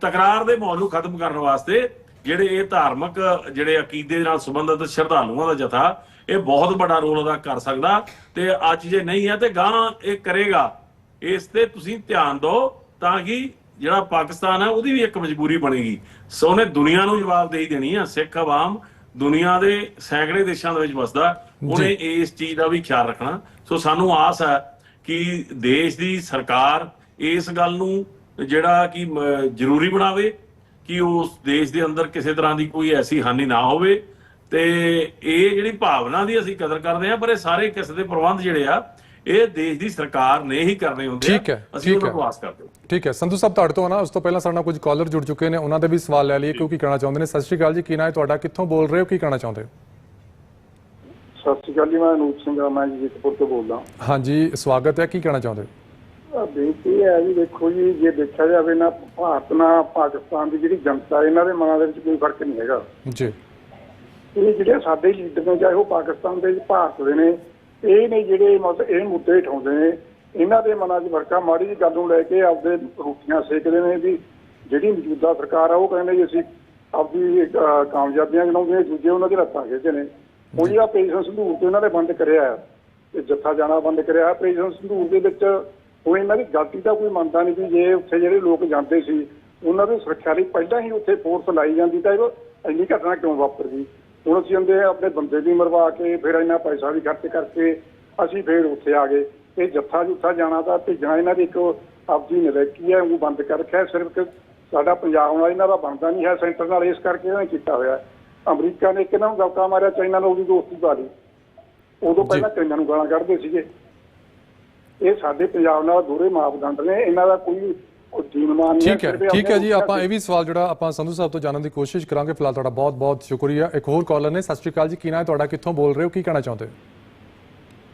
[SPEAKER 6] ਤਕਰਾਰ ਦੇ ਮਾਹੌਲ ਨੂੰ ਖਤਮ ਕਰਨ ਵਾਸਤੇ ਜਿਹੜੇ ਇਹ ਧਾਰਮਿਕ ਜਿਹੜੇ ਅਕੀਦੇ ਨਾਲ ਸੰਬੰਧਿਤ ਸ਼ਰਧਾਲੂਆਂ ਦਾ ਜਥਾ ਇਹ ਬਹੁਤ ਵੱਡਾ ਰੋਲ ਅਦਾ ਕਰ ਸਕਦਾ ਤੇ ਅੱਜ ਜੇ ਨਹੀਂ ਹੈ ਤੇ ਗਾਂ ਇਹ ਕਰੇਗਾ। ਇਸ ਤੇ ਤੁਸੀਂ ਧਿਆਨ ਦਿਓ ਤਾਂ ਕਿ ਜਿਹੜਾ ਪਾਕਿਸਤਾਨ ਹੈ ਉਹਦੀ ਵੀ ਇੱਕ ਮਜਬੂਰੀ ਬਣੇਗੀ। ਸੋ ਉਹਨੇ ਦੁਨੀਆ ਨੂੰ ਜਵਾਬਦੇਹੀ ਦੇਣੀ ਆ ਸਿੱਖ ਆਵਾਮ ਦੁਨੀਆ ਦੇ ਸੈਂਕੜੇ ਦੇਸ਼ਾਂ ਦੇ ਵਿੱਚ ਵਸਦਾ ਉਹਨੇ ਇਸ ਚੀਜ਼ ਦਾ ਵੀ ਖਿਆਲ ਰੱਖਣਾ। ਸੋ ਸਾਨੂੰ ਆਸ ਹੈ ਕਿ ਦੇਸ਼ ਦੀ ਸਰਕਾਰ ਇਸ ਗੱਲ ਨੂੰ ਜਿਹੜਾ ਕਿ ਜ਼ਰੂਰੀ ਬਣਾਵੇ ਕਿ ਉਸ ਦੇਸ਼ ਦੇ ਅੰਦਰ ਕਿਸੇ ਤਰ੍ਹਾਂ ਦੀ ਕੋਈ ਐਸੀ ਹਾਨੀ ਨਾ ਹੋਵੇ। ਤੇ ਇਹ ਜਿਹੜੀ ਭਾਵਨਾ ਦੀ ਅਸੀਂ ਕਦਰ ਕਰਦੇ ਹਾਂ ਪਰ ਇਹ ਸਾਰੇ ਕਿਸੇ ਦੇ ਪ੍ਰਬੰਧ ਜਿਹੜੇ ਆ ਇਹ ਦੇਸ਼ ਦੀ ਸਰਕਾਰ ਨੇ ਹੀ ਕਰਨੇ ਹੁੰਦੇ ਆ। ਅਸੀਂ ਉਹਨਾਂ। ਨੂੰ ਆਸ ਕਰਦੇ ਹਾਂ।
[SPEAKER 1] ਠੀਕ ਹੈ ਸੰਧੂ ਸਾਹਿਬ ਤੁਹਾਡੇ ਤੋਂ ਨਾ ਉਸ ਤੋਂ ਪਹਿਲਾਂ ਸਾਡੇ ਨਾਲ ਕੁਝ ਕਾਲਰ ਜੁੜ ਚੁੱਕੇ ਨੇ ਉਹਨਾਂ ਦੇ ਵੀ ਸਵਾਲ ਲੈ ਲਈਏ ਕਿਉਂਕਿ ਕਹਿਣਾ ਚਾਹੁੰਦੇ ਨੇ? ਸਤਿ ਸ਼੍ਰੀ ਅਕਾਲ ਜੀ ਕੀ ਨਾਂ ਹੈ ਤੁਹਾਡਾ? ਕਿੱਥੋਂ ਬੋਲ ਰਹੇ ਹੋ? ਕੀ ਕਹਿਣਾ ਚਾਹੁੰਦੇ ਹੋ?
[SPEAKER 9] ਸਤਿ ਸ਼੍ਰੀ ਅਕਾਲ ਜੀ ਮੈਂ ਅਨੂਪ ਸਿੰਘ ਆ ਮੈਂ ਜੀਤਪੁਰ ਤੋਂ ਬੋਲਦਾ।
[SPEAKER 1] ਹਾਂਜੀ ਸਵਾਗਤ ਹੈ ਕੀ ਕਹਿਣਾ ਚਾਹੁੰਦੇ ਹੋ?
[SPEAKER 9] ਆ ਬੇਨਤੀ ਹੈ ਜੀ ਦੇਖੋ ਜੀ ਜੇ ਦੇਖਿਆ ਜਾਵੇ ਨਾ ਭਾਰਤ ਨਾਲ ਪਾਕਿਸਤਾਨ ਦੀ ਜਿਹੜੀ ਜਨਤਾ ਇਹਨਾਂ ਦੇ ਮਨਾਂ ਦੇ ਵਿੱਚ ਕੋਈ ਫ਼ਰਕ ਨਹੀਂ ਹੈਗਾ।
[SPEAKER 1] ਜੀ।
[SPEAKER 9] ਇਹ ਜਿਹੜੇ ਸਾਡੇ ਲੀਡਰ ਨੇ ਚਾਹੇ ਉਹ ਪਾਕਿਸਤਾਨ ਦੇ ਭਾਰਤ ਦੇ ਨੇ ਇਹ ਨੇ ਜਿਹੜੇ ਮਤਲਬ ਇਹ ਮੁੱਦੇ ਉਠਾਉਂਦੇ ਨੇ ਇਹਨਾਂ ਦੇ ਮਨਾਂ 'ਚ ਫਰਕਾ ਮਾੜੀ ਜੀ ਗੱਲ ਨੂੰ ਲੈ ਕੇ ਆਪਦੇ ਰੋਟੀਆਂ ਸੇਕਦੇ ਨੇ ਵੀ ਜਿਹੜੀ ਮੌਜੂਦਾ ਸਰਕਾਰ ਆ ਉਹ ਕਹਿੰਦੇ ਜੀ ਅਸੀਂ ਆਪਦੀ ਕਾਮਯਾਬੀਆਂ ਗਿਣਾਉਂਦੇ ਦੂਜੇ ਉਹਨਾਂ ਦੇ ਰੱਤਾਂ ਖਿੱਚਦੇ ਨੇ। ਉਹ ਜਿਹੜਾ ਪੇਸ਼ਨ ਸੰਧੂਰ ਤੇ ਉਹਨਾਂ ਨੇ ਬੰਦ ਕਰਿਆ ਹੈ, ਤੇ ਜੱਥਾ ਜਾਣਾ ਬੰਦ ਕਰਿਆ ਪੇਸ਼ਨ ਸੰਧੂਰ ਦੇ ਵਿੱਚ ਉਹ ਇਹਨਾਂ ਦੀ ਗਲਤੀ ਤਾਂ ਕੋਈ ਮੰਨਦਾ ਨਹੀਂ ਵੀ ਜੇ ਉੱਥੇ ਜਿਹੜੇ ਲੋਕ ਜਾਂਦੇ ਸੀ ਉਹਨਾਂ ਦੀ ਸੁਰੱਖਿਆ ਲਈ ਪਹਿਲਾਂ ਹੀ ਉੱਥੇ ਫੋਰਸ ਲਾਈ ਜਾਂਦੀ ਤਾਂ ਇਹ ਇੰਨੀ ਘਟਨਾ ਕਿਉਂ ਵਾਪਰ ਗਈ ਹੁਣ ਅਸੀਂ ਹੁੰਦੇ ਆਪਣੇ ਬੰਦੇ ਵੀ ਮਰਵਾ ਕੇ ਫਿਰ ਇੰਨਾ ਪੈਸਾ ਵੀ ਖਰਚ ਕਰਕੇ ਅਸੀਂ ਫਿਰ ਉੱਥੇ ਆ ਗਏ। ਇਹ ਜੱਥਾ ਜੁੱਥਾ ਜਾਣਾ ਤਾਂ ਭੇਜਣਾ ਇਹਨਾਂ ਦੀ ਇੱਕ ਆਪਦੀ ਨਲੇਕੀ ਹੈ ਉਹ ਬੰਦ ਕਰ ਰੱਖਿਆ। ਸਿਰਫ ਕਿ ਸਾਡਾ ਪੰਜਾਬ ਨਾਲ ਇਹਨਾਂ ਦਾ ਬਣਦਾ ਨਹੀਂ ਹੈ ਸੈਂਟਰ ਨਾਲ ਇਸ ਕਰਕੇ ਇਹਨਾਂ ਨੇ ਕੀਤਾ ਹੋਇਆ। ਅਮਰੀਕਾ ਨੇ ਕਿਹਨਾਂ ਨੂੰ ਦਬਕਾ ਮਾਰਿਆ ਚਾਈਨਾ ਨਾਲ ਉਹਦੀ ਦੋਸਤੀ ਪਾ ਲਈ। ਉਦੋਂ ਪਹਿਲਾਂ ਚਾਈਨਾ ਨੂੰ ਗਾਲਾਂ ਕੱਢਦੇ ਸੀਗੇ। ਇਹ ਸਾਡੇ ਪੰਜਾਬ ਨਾਲ ਦੋਰੇ ਮਾਪਦੰਡ ਨੇ ਇਹਨਾਂ ਦਾ ਕੋਈ
[SPEAKER 1] ਠੀਕ ਹੈ ਠੀਕ ਹੈ ਜੀ ਆਪਾਂ ਇਹ ਵੀ ਸਵਾਲ ਜਿਹੜਾ ਆਪਾਂ ਸੰਧੂ ਸਾਹਿਬ ਤੋਂ ਜਾਣਨ ਦੀ ਕੋਸ਼ਿਸ਼ ਕਰਾਂਗੇ ਫਿਲਹਾਲ ਤੁਹਾਡਾ ਬਹੁਤ ਬਹੁਤ ਸ਼ੁਕਰੀਆ। ਇੱਕ ਹੋਰ ਕਾਲਰ ਨੇ ਸਤਿ ਸ਼੍ਰੀ ਅਕਾਲ ਜੀ ਕੀ ਨਾਂ ਹੈ ਤੁਹਾਡਾ ਕਿੱਥੋਂ ਬੋਲ ਰਹੇ ਹੋ ਕੀ ਕਹਿਣਾ ਚਾਹੁੰਦੇ ਹੋ?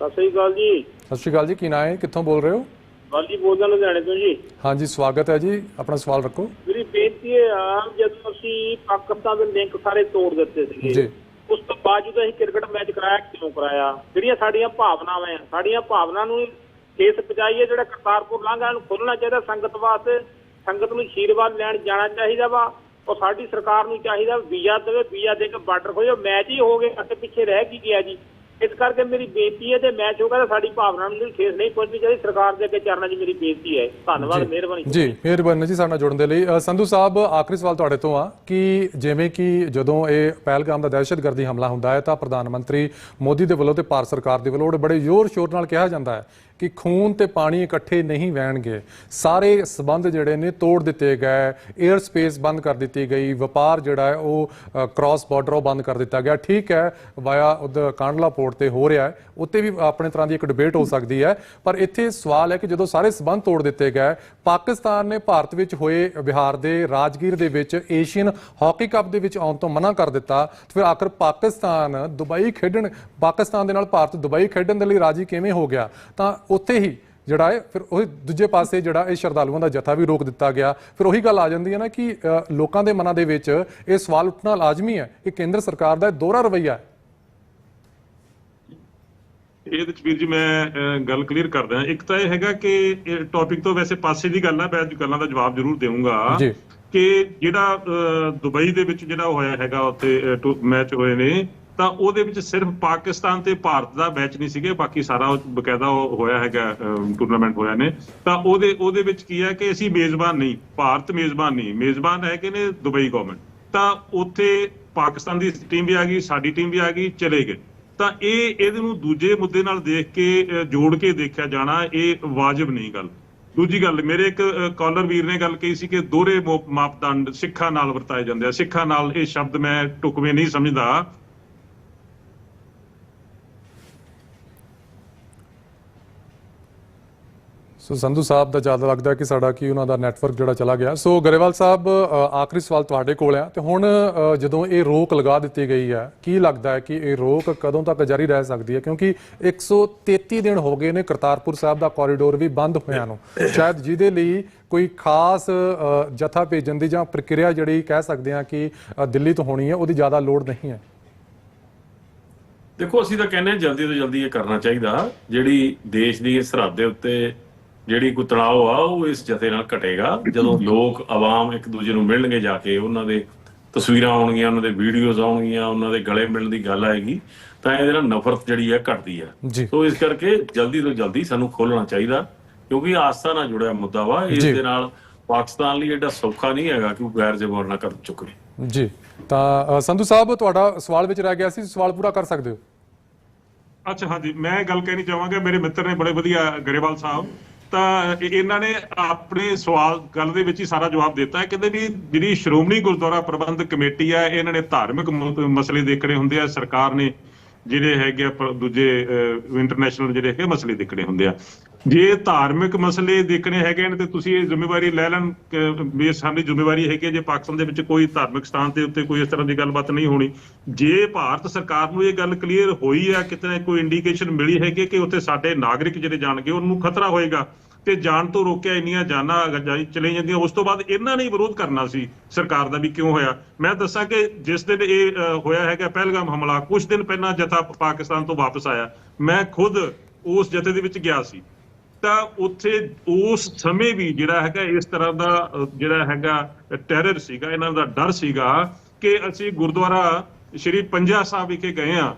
[SPEAKER 10] ਸਤਿ ਸ੍ਰੀ ਅਕਾਲ ਜੀ।
[SPEAKER 1] ਸਤਿ ਸ਼੍ਰੀ ਅਕਾਲ ਜੀ ਕੀ ਨਾਂ ਹੈ ਕਿੱਥੋਂ ਬੋਲ ਰਹੇ ਹੋ?
[SPEAKER 10] ਵਾਲੀ ਬੋਲਦਾ ਲੁਧਿਆਣੇ ਤੋਂ ਜੀ।
[SPEAKER 1] ਹਾਂਜੀ ਸਵਾਗਤ ਹੈ ਜੀ ਆਪਣਾ ਸਵਾਲ ਰੱਖੋ।
[SPEAKER 10] ਮੇਰੀ ਬੇਨਤੀ ਇਹ ਆ ਜਦੋਂ ਅਸੀਂ ਪਾਕਿਸਤਾਨ ਦੇ ਲਿੰਕ ਸਾਰੇ ਤੋੜ ਦਿੱਤੇ ਸੀਗੇ
[SPEAKER 1] ਜੀ।
[SPEAKER 10] ਉਸ ਤੋਂ ਬਾਅਦ ਅਸੀਂ ਕ੍ਰਿਕਟ ਮੈਚ ਕਰਾਇਆ ਕਿਉਂ ਕਰਾਇਆ? ਜਿਹੜੀਆਂ ਸਾਡੀਆਂ ਭਾਵਨਾਵਾਂ ਆ ਸਾਡੀਆਂ ਭਾਵਨਾ ਨੂੰ ਠੇਸ ਪਹੁੰਚਾਈਏ ਜਿਹੜਾ ਕਰਤਾਰਪੁਰ ਲਾਂਘਾ ਨੂੰ ਖੋਲਣਾ ਚਾਹੀਦਾ ਸੰਗਤ ਵਾਸਤੇ। ਸੰਗਤ ਨੂੰ ਆਸ਼ੀਰਵਾਦ ਲੈਣ ਜਾਣਾ ਚਾਹੀਦਾ ਵਾ। ਔਰ ਸਾਡੀ ਸਰਕਾਰ ਨੂੰ ਚਾਹੀਦਾ ਵੀਜ਼ਾ ਦੇਵੇ ਵੀਜ਼ਾ ਦੇ ਕੇ ਬਾਰਡਰ ਖੋਲੋ ਮੈਚ ਹੀ ਹੋ ਗਏ ਅੱਗੇ ਪਿੱਛੇ ਰਹਿ ਕੀ ਗਿਆ ਜੀ। ਇਸ ਕਰਕੇ ਮੇਰੀ ਬੇਨਤੀ ਹੈ ਤੇ ਮੈਚ ਹੋਗਾ ਤਾਂ ਸਾਡੀ ਭਾਵਨਾ ਨੂੰ ਠੇਸ ਨਹੀਂ ਪਹੁੰਚਣੀ ਚਾਹੀਦੀ ਸਰਕਾਰ ਦੇ ਅੱਗੇ ਚਰਨਾਂ 'ਚ ਮੇਰੀ ਬੇਨਤੀ ਹੈ। ਧੰਨਵਾਦ ਮਿਹਰਬਾਨੀ।
[SPEAKER 1] ਜੀ ਮਿਹਰਬਾਨੀ ਜੀ ਸਾਡੇ ਨਾਲ ਜੁੜਨ ਦੇ ਲਈ। ਸੰਧੂ ਸਾਹਿਬ ਆਖਰੀ ਸਵਾਲ ਤੁਹਾਡੇ ਤੋਂ ਆ ਕਿ ਜਿਵੇਂ ਕਿ ਜਦੋਂ ਇਹ ਪਹਿਲਗਾਮ ਦਾ ਦਹਿਸ਼ਤਗਰਦੀ ਹਮਲਾ ਹੁੰਦਾ ਹੈ ਤਾਂ ਪ੍ਰਧਾਨ ਮੰਤਰੀ ਮੋਦੀ ਦੇ ਵੱਲੋਂ ਤੇ ਭਾਰਤ ਸਰਕਾਰ ਦੇ ਵੱਲੋਂ ਬੜੇ ਜ਼ੋਰ ਸ਼ੋਰ ਨਾਲ ਕਿਹਾ ਜਾਂਦਾ ਹੈ ਕਿ ਖੂਨ ਤੇ ਪਾਣੀ ਇਕੱਠੇ ਨਹੀਂ ਵਹਿਣਗੇ। ਸਾਰੇ ਸਬੰਧ ਜਿਹੜੇ ਨੇ ਤੋੜ ਦਿੱਤੇ ਗਏ। 에ਅਰ ਸਪੇਸ ਬੰਦ ਕਰ ਦਿੱਤੀ ਗਈ। ਵਪਾਰ ਜਿਹੜਾ ਹੈ ਉਹ ਕ੍ਰਾਸ ਬਾਰਡਰ ਉਹ ਬੰਦ ਕਰ ਦਿੱਤਾ ਗਿਆ। ਠੀਕ ਹੈ ਵਾਇਆ ਉਧਰ ਕਾਂਡਲਾ ਪੋਰਟ ਤੇ ਹੋ ਰਿਹਾ ਹੈ। ਉੱਤੇ ਵੀ ਆਪਣੇ ਤਰ੍ਹਾਂ ਦੀ ਇੱਕ ਡਿਬੇਟ ਹੋ ਸਕਦੀ ਹੈ। ਪਰ ਇੱਥੇ ਸਵਾਲ ਹੈ ਕਿ ਜਦੋਂ ਸਾਰੇ ਸਬੰਧ ਤੋੜ ਦਿੱਤੇ ਗਏ, ਪਾਕਿਸਤਾਨ ਨੇ ਭਾਰਤ ਵਿੱਚ ਹੋਏ ਬਿਹਾਰ ਦੇ ਰਾਜਗੀਰ ਦੇ ਵਿੱਚ ਏਸ਼ੀਅਨ ਹਾਕੀ ਕੱਪ ਦੇ ਵਿੱਚ ਆਉਣ ਤੋਂ ਮਨਾ ਕਰ ਦਿੱਤਾ। ਫਿਰ ਆਖਰ ਪਾਕਿਸਤਾਨ ਦੁਬਈ ਖੇਡਣ, ਪਾਕਿਸਤਾਨ ਦੇ ਨਾਲ ਭਾਰਤ ਦੁਬਈ ਖੇਡਣ ਦੇ ਲਈ ਰਾਜੀ ਕਿਵੇਂ ਹੋ ਗਿਆ? ਤਾਂ ਉੱਥੇ ਹੀ ਜਿਹੜਾ ਹੈ ਫਿਰ ਉਹ ਦੂਜੇ ਪਾਸੇ ਜਿਹੜਾ ਇਹ ਸ਼ਰਧਾਲੂਆਂ ਦਾ ਜਥਾ ਵੀ ਰੋਕ ਦਿੱਤਾ ਗਿਆ। ਫਿਰ ਉਹੀ ਗੱਲ ਆ ਜਾਂਦੀ ਹੈ ਨਾ ਕਿ ਲੋਕਾਂ ਦੇ ਮਨਾਂ ਦੇ ਵਿੱਚ ਇਹ ਸਵਾਲ ਉੱਠਣਾ ਲਾਜ਼ਮੀ ਹੈ ਕਿ ਕੇਂਦਰ ਸਰਕਾਰ ਦਾ ਇਹ ਦੋਹਰਾ ਰਵੱਈਆ ਹੈ।
[SPEAKER 7] ਇਹਦੇ ਵਿੱਚ ਵੀਰ ਜੀ ਮੈਂ ਗੱਲ ਕਲੀਅਰ ਕਰਦਾ ਇੱਕ ਤਾਂ ਇਹ ਹੈਗਾ ਕਿ ਇਹ ਟੌਪਿਕ ਤੋਂ ਵੈਸੇ ਪਾਸੇ ਦੀ ਗੱਲ ਆ ਮੈਂ ਗੱਲਾਂ ਦਾ ਜਵਾਬ ਜ਼ਰੂਰ ਦੇਵਾਂਗਾ।
[SPEAKER 1] ਜੀ।
[SPEAKER 7] ਕਿ ਜਿਹੜਾ ਦੁਬਈ ਦੇ ਵਿੱਚ ਜਿਹੜਾ ਹੋਇਆ ਹੈਗਾ ਉੱਥੇ ਮੈਚ ਹੋਏ ਨੇ ਤਾਂ ਉਹਦੇ ਵਿੱਚ ਸਿਰਫ ਪਾਕਿਸਤਾਨ ਤੇ ਭਾਰਤ ਦਾ ਮੈਚ ਨਹੀਂ ਸੀਗੇ, ਬਾਕੀ ਸਾਰਾ ਬਕਾਇਦਾ ਉਹ ਹੋਇਆ ਹੈਗਾ ਟੂਰਨਾਮੈਂਟ ਹੋਇਆ ਨੇ। ਤਾਂ ਉਹਦੇ ਉਹਦੇ ਵਿੱਚ ਕੀ ਹੈ ਕਿ ਅਸੀਂ ਮੇਜ਼ਬਾਨ ਨਹੀਂ, ਭਾਰਤ ਮੇਜ਼ਬਾਨ ਨਹੀਂ। ਮੇਜ਼ਬਾਨ ਹੈਗੇ ਨੇ ਦੁਬਈ ਗਵਰਨਮੈਂਟ ਤਾਂ ਉੱਥੇ ਪਾਕਿਸਤਾਨ ਦੀ ਟੀਮ ਵੀ ਆ ਗਈ, ਸਾਡੀ ਟੀਮ ਵੀ ਆ ਗਈ, ਚਲੇ ਗਏ। ਤਾਂ ਇਹ ਇਹਦੇ ਨੂੰ ਦੂਜੇ ਮੁੱਦੇ ਨਾਲ ਦੇਖ ਕੇ ਜੋੜ ਕੇ ਦੇਖਿਆ ਜਾਣਾ, ਇਹ ਵਾਜਬ ਨਹੀਂ ਗੱਲ। ਦੂਜੀ ਗੱਲ, ਮੇਰੇ ਇੱਕ ਕਾਲਰ ਵੀਰ ਨੇ ਗੱਲ ਕਹੀ ਸੀ ਕਿ ਦੋਹਰੇ ਮਾਪਦੰਡ ਸਿੱਖਾਂ ਨਾਲ ਵਰਤਾਏ ਜਾਂਦੇ ਆ। ਸਿੱਖਾਂ ਨਾਲ ਇਹ ਸ਼ਬਦ ਮੈਂ ਟੁਕਵੇਂ ਨਹੀਂ ਸਮਝਦਾ।
[SPEAKER 1] ਸੋ ਸੰਧੂ ਸਾਹਿਬ ਦਾ ਜ਼ਿਆਦਾ ਲੱਗਦਾ ਕਿ ਸਾਡਾ ਕੀ ਉਹਨਾਂ ਦਾ ਨੈਟਵਰਕ ਜਿਹੜਾ ਚਲਾ ਗਿਆ। ਸੋ ਗਰੇਵਾਲ ਸਾਹਿਬ ਆਖਰੀ ਸਵਾਲ ਤੁਹਾਡੇ ਕੋਲ ਆ। ਤੇ ਹੁਣ ਜਦੋਂ ਇਹ ਰੋਕ ਲਗਾ ਦਿੱਤੀ ਗਈ ਹੈ ਕੀ ਲੱਗਦਾ ਹੈ ਕਿ ਇਹ ਰੋਕ ਕਦੋਂ ਤੱਕ ਜਾਰੀ ਰਹਿ ਸਕਦੀ ਹੈ? ਕਿਉਂਕਿ 133 ਦਿਨ ਹੋ ਗਏ ਨੇ ਕਰਤਾਰਪੁਰ ਸਾਹਿਬ ਦਾ ਕੋਰੀਡੋਰ ਵੀ ਬੰਦ ਹੋਇਆ ਨੂੰ। ਸ਼ਾਇਦ ਜਿਹਦੇ ਲਈ ਕੋਈ ਖਾਸ ਜਥਾ ਭੇਜਣ ਦੀ ਜਾਂ ਪ੍ਰਕਿਰਿਆ ਜਿਹੜੀ ਕਹਿ ਸਕਦੇ ਆ ਕਿ ਦਿੱਲੀ ਤੋਂ ਹੋਣੀ ਹੈ, ਉਹਦੀ ਜ਼ਿਆਦਾ ਲੋੜ ਨਹੀਂ ਹੈ।
[SPEAKER 6] ਦੇਖੋ, ਅਸੀਂ ਤਾਂ ਕਹਿੰਦੇ ਹਾਂ ਜਲਦੀ ਤੋਂ ਜਲਦੀ ਇਹ ਕਰਨਾ ਚਾਹੀਦਾ। ਜਿਹੜੀ ਦੇਸ਼ ਦੀ ਸਰਹੱਦ ਦੇ ਉੱਤੇ ਜਿਹੜੀ ਤਣਾਅ ਆ ਉਹ ਇਸ ਜਥੇ ਨਾਲ ਘਟੇਗਾ। ਜਦੋਂ ਲੋਕ ਆਵਾਮ ਇੱਕ ਦੂਜੇ ਨੂੰ ਮਿਲਣਗੇ ਜਾ ਕੇ ਉਹਨਾਂ ਦੇ ਤਸਵੀਰਾਂ ਆਉਣਗੀਆਂ ਉਹਨਾਂ ਦੇ ਵੀਡੀਓਜ਼ ਆਉਣਗੀਆਂ ਉਹਨਾਂ ਦੇ ਗਲੇ ਮਿਲਣ ਦੀ ਗੱਲ ਆਏਗੀ ਤਾਂ ਇਹਦੇ ਨਾਲ ਨਫ਼ਰਤ ਜਿਹੜੀ ਹੈ ਘਟਦੀ ਹੈ ਸੋ ਇਸ ਕਰਕੇ ਜਲਦੀ ਤੋਂ ਜਲਦੀ ਸਾਨੂੰ ਖੋਲਣਾ ਚਾਹੀਦਾ ਕਿਉਂਕਿ ਆਸਥਾ ਨਾਲ ਜੁੜਿਆ ਮੁੱਦਾ ਵਾ। ਇਸ। ਦੇ ਨਾਲ ਪਾਕਿਸਤਾਨ ਲਈ ਐਡਾ ਸੌਖਾ ਨਹੀਂ ਹੈਗਾ ਕਿ ਉਹ ਗੈਰ ਜ਼ਮਾਨਾ ਕਰ ਚੁੱਕੇ।
[SPEAKER 1] ਜੀ। ਤਾਂ ਸੰਧੂ ਸਾਹਿਬ ਤੁਹਾਡਾ ਸਵਾਲ ਵਿੱਚ ਰਹਿ ਗਿਆ ਸੀ ਸਵਾਲ ਪੂਰਾ ਕਰ ਸਕਦੇ ਹੋ?
[SPEAKER 7] ਅੱਛਾ ਹਾਂਜੀ। ਮੈਂ ਗੱਲ ਕਹਿਣੀ ਚਾਹਾਂਗਾ ਮੇਰੇ ਮਿੱਤਰ ਨੇ ਬੜੇ ਵਧੀਆ ਗਰੇਵਾਲ ਸਾਹਿਬ ਤਾਂ ਇਹਨਾਂ ਨੇ ਆਪਣੇ ਸਵਾਲ, ਗੱਲ ਦੇ ਵਿੱਚ ਹੀ ਸਾਰਾ ਜਵਾਬ ਦਿੱਤਾ ਕਹਿੰਦੇ ਵੀ ਜਿਹੜੀ ਸ਼੍ਰੋਮਣੀ ਗੁਰਦੁਆਰਾ ਪ੍ਰਬੰਧਕ ਕਮੇਟੀ ਆ ਇਹਨਾਂ ਨੇ ਧਾਰਮਿਕ ਮਸਲੇ ਦੇਖਣੇ ਹੁੰਦੇ ਆ। ਸਰਕਾਰ ਨੇ ਜਿਹੜੇ ਹੈਗੇ ਆ, ਪ- ਦੂਜੇ ਇੰਟਰਨੈਸ਼ਨਲ ਜਿਹੜੇ ਹੈਗੇ ਮਸਲੇ ਦੇਖਣੇ ਹੁੰਦੇ ਆ। ਜੇ ਧਾਰਮਿਕ ਮਸਲੇ ਦੇਖਣੇ ਹੈਗੇ ਨੇ ਤੇ ਤੁਸੀਂ ਇਹ ਜ਼ਿੰਮੇਵਾਰੀ ਲੈ ਲੈਣ ਵੀ ਸਾਡੀ ਜ਼ਿੰਮੇਵਾਰੀ ਹੈਗੀ ਹੈ ਜੇ ਪਾਕਿਸਤਾਨ ਦੇ ਵਿੱਚ ਕੋਈ ਧਾਰਮਿਕ ਸਥਾਨ ਦੇ ਉੱਤੇ ਕੋਈ ਇਸ ਤਰ੍ਹਾਂ ਦੀ ਗੱਲਬਾਤ ਨਹੀਂ ਹੋਣੀ। ਜੇ ਭਾਰਤ ਸਰਕਾਰ ਨੂੰ ਇਹ ਗੱਲ ਕਲੀਅਰ ਹੋਈ ਹੈ, ਕਿਤੇ ਨਾ ਕੋਈ ਇੰਡੀਕੇਸ਼ਨ ਮਿਲੀ ਹੈਗੀ ਕਿ ਉੱਥੇ ਸਾਡੇ ਨਾਗਰਿਕ ਜਿਹੜੇ ਜਾਣਗੇ, ਉਹਨੂੰ ਖਤਰਾ ਹੋਏਗਾ ਤੇ ਜਾਣ ਤੋਂ ਰੋਕਿਆ ਇੰਨੀਆਂ ਜਾਨਾਂ ਜਾਈ ਚਲੇ ਜਾਂਦੀਆਂ, ਉਸ ਤੋਂ ਬਾਅਦ ਇਹਨਾਂ ਨੇ ਵਿਰੋਧ ਕਰਨਾ ਸੀ ਸਰਕਾਰ ਦਾ ਵੀ ਕਿਉਂ ਹੋਇਆ? ਮੈਂ ਦੱਸਾਂ ਕਿ ਜਿਸ ਦਿਨ ਇਹ ਹੋਇਆ ਹੈਗਾ ਪਹਿਲਗਾਮ ਹਮਲਾ ਕੁਝ ਦਿਨ ਪਹਿਲਾਂ ਜਥਾ ਪਾਕਿਸਤਾਨ ਤੋਂ ਵਾਪਸ ਆਇਆ। ਮੈਂ ਖੁਦ ਉਸ ਜਥੇ ਦੇ ਵਿੱਚ ਗਿਆ ਸੀ। ਤਾਂ ਉੱਥੇ ਉਸ ਸਮੇਂ ਵੀ ਜਿਹੜਾ ਹੈਗਾ, ਇਸ ਤਰ੍ਹਾਂ ਦਾ ਜਿਹੜਾ ਹੈਗਾ ਟੈਰਰ ਸੀਗਾ, ਇਹਨਾਂ ਦਾ ਡਰ ਸੀਗਾ ਕਿ ਅਸੀਂ ਗੁਰਦੁਆਰਾ ਸ਼੍ਰੀ ਪੰਜਾ ਸਾਹਿਬ ਵਿਖੇ ਗਏ ਆ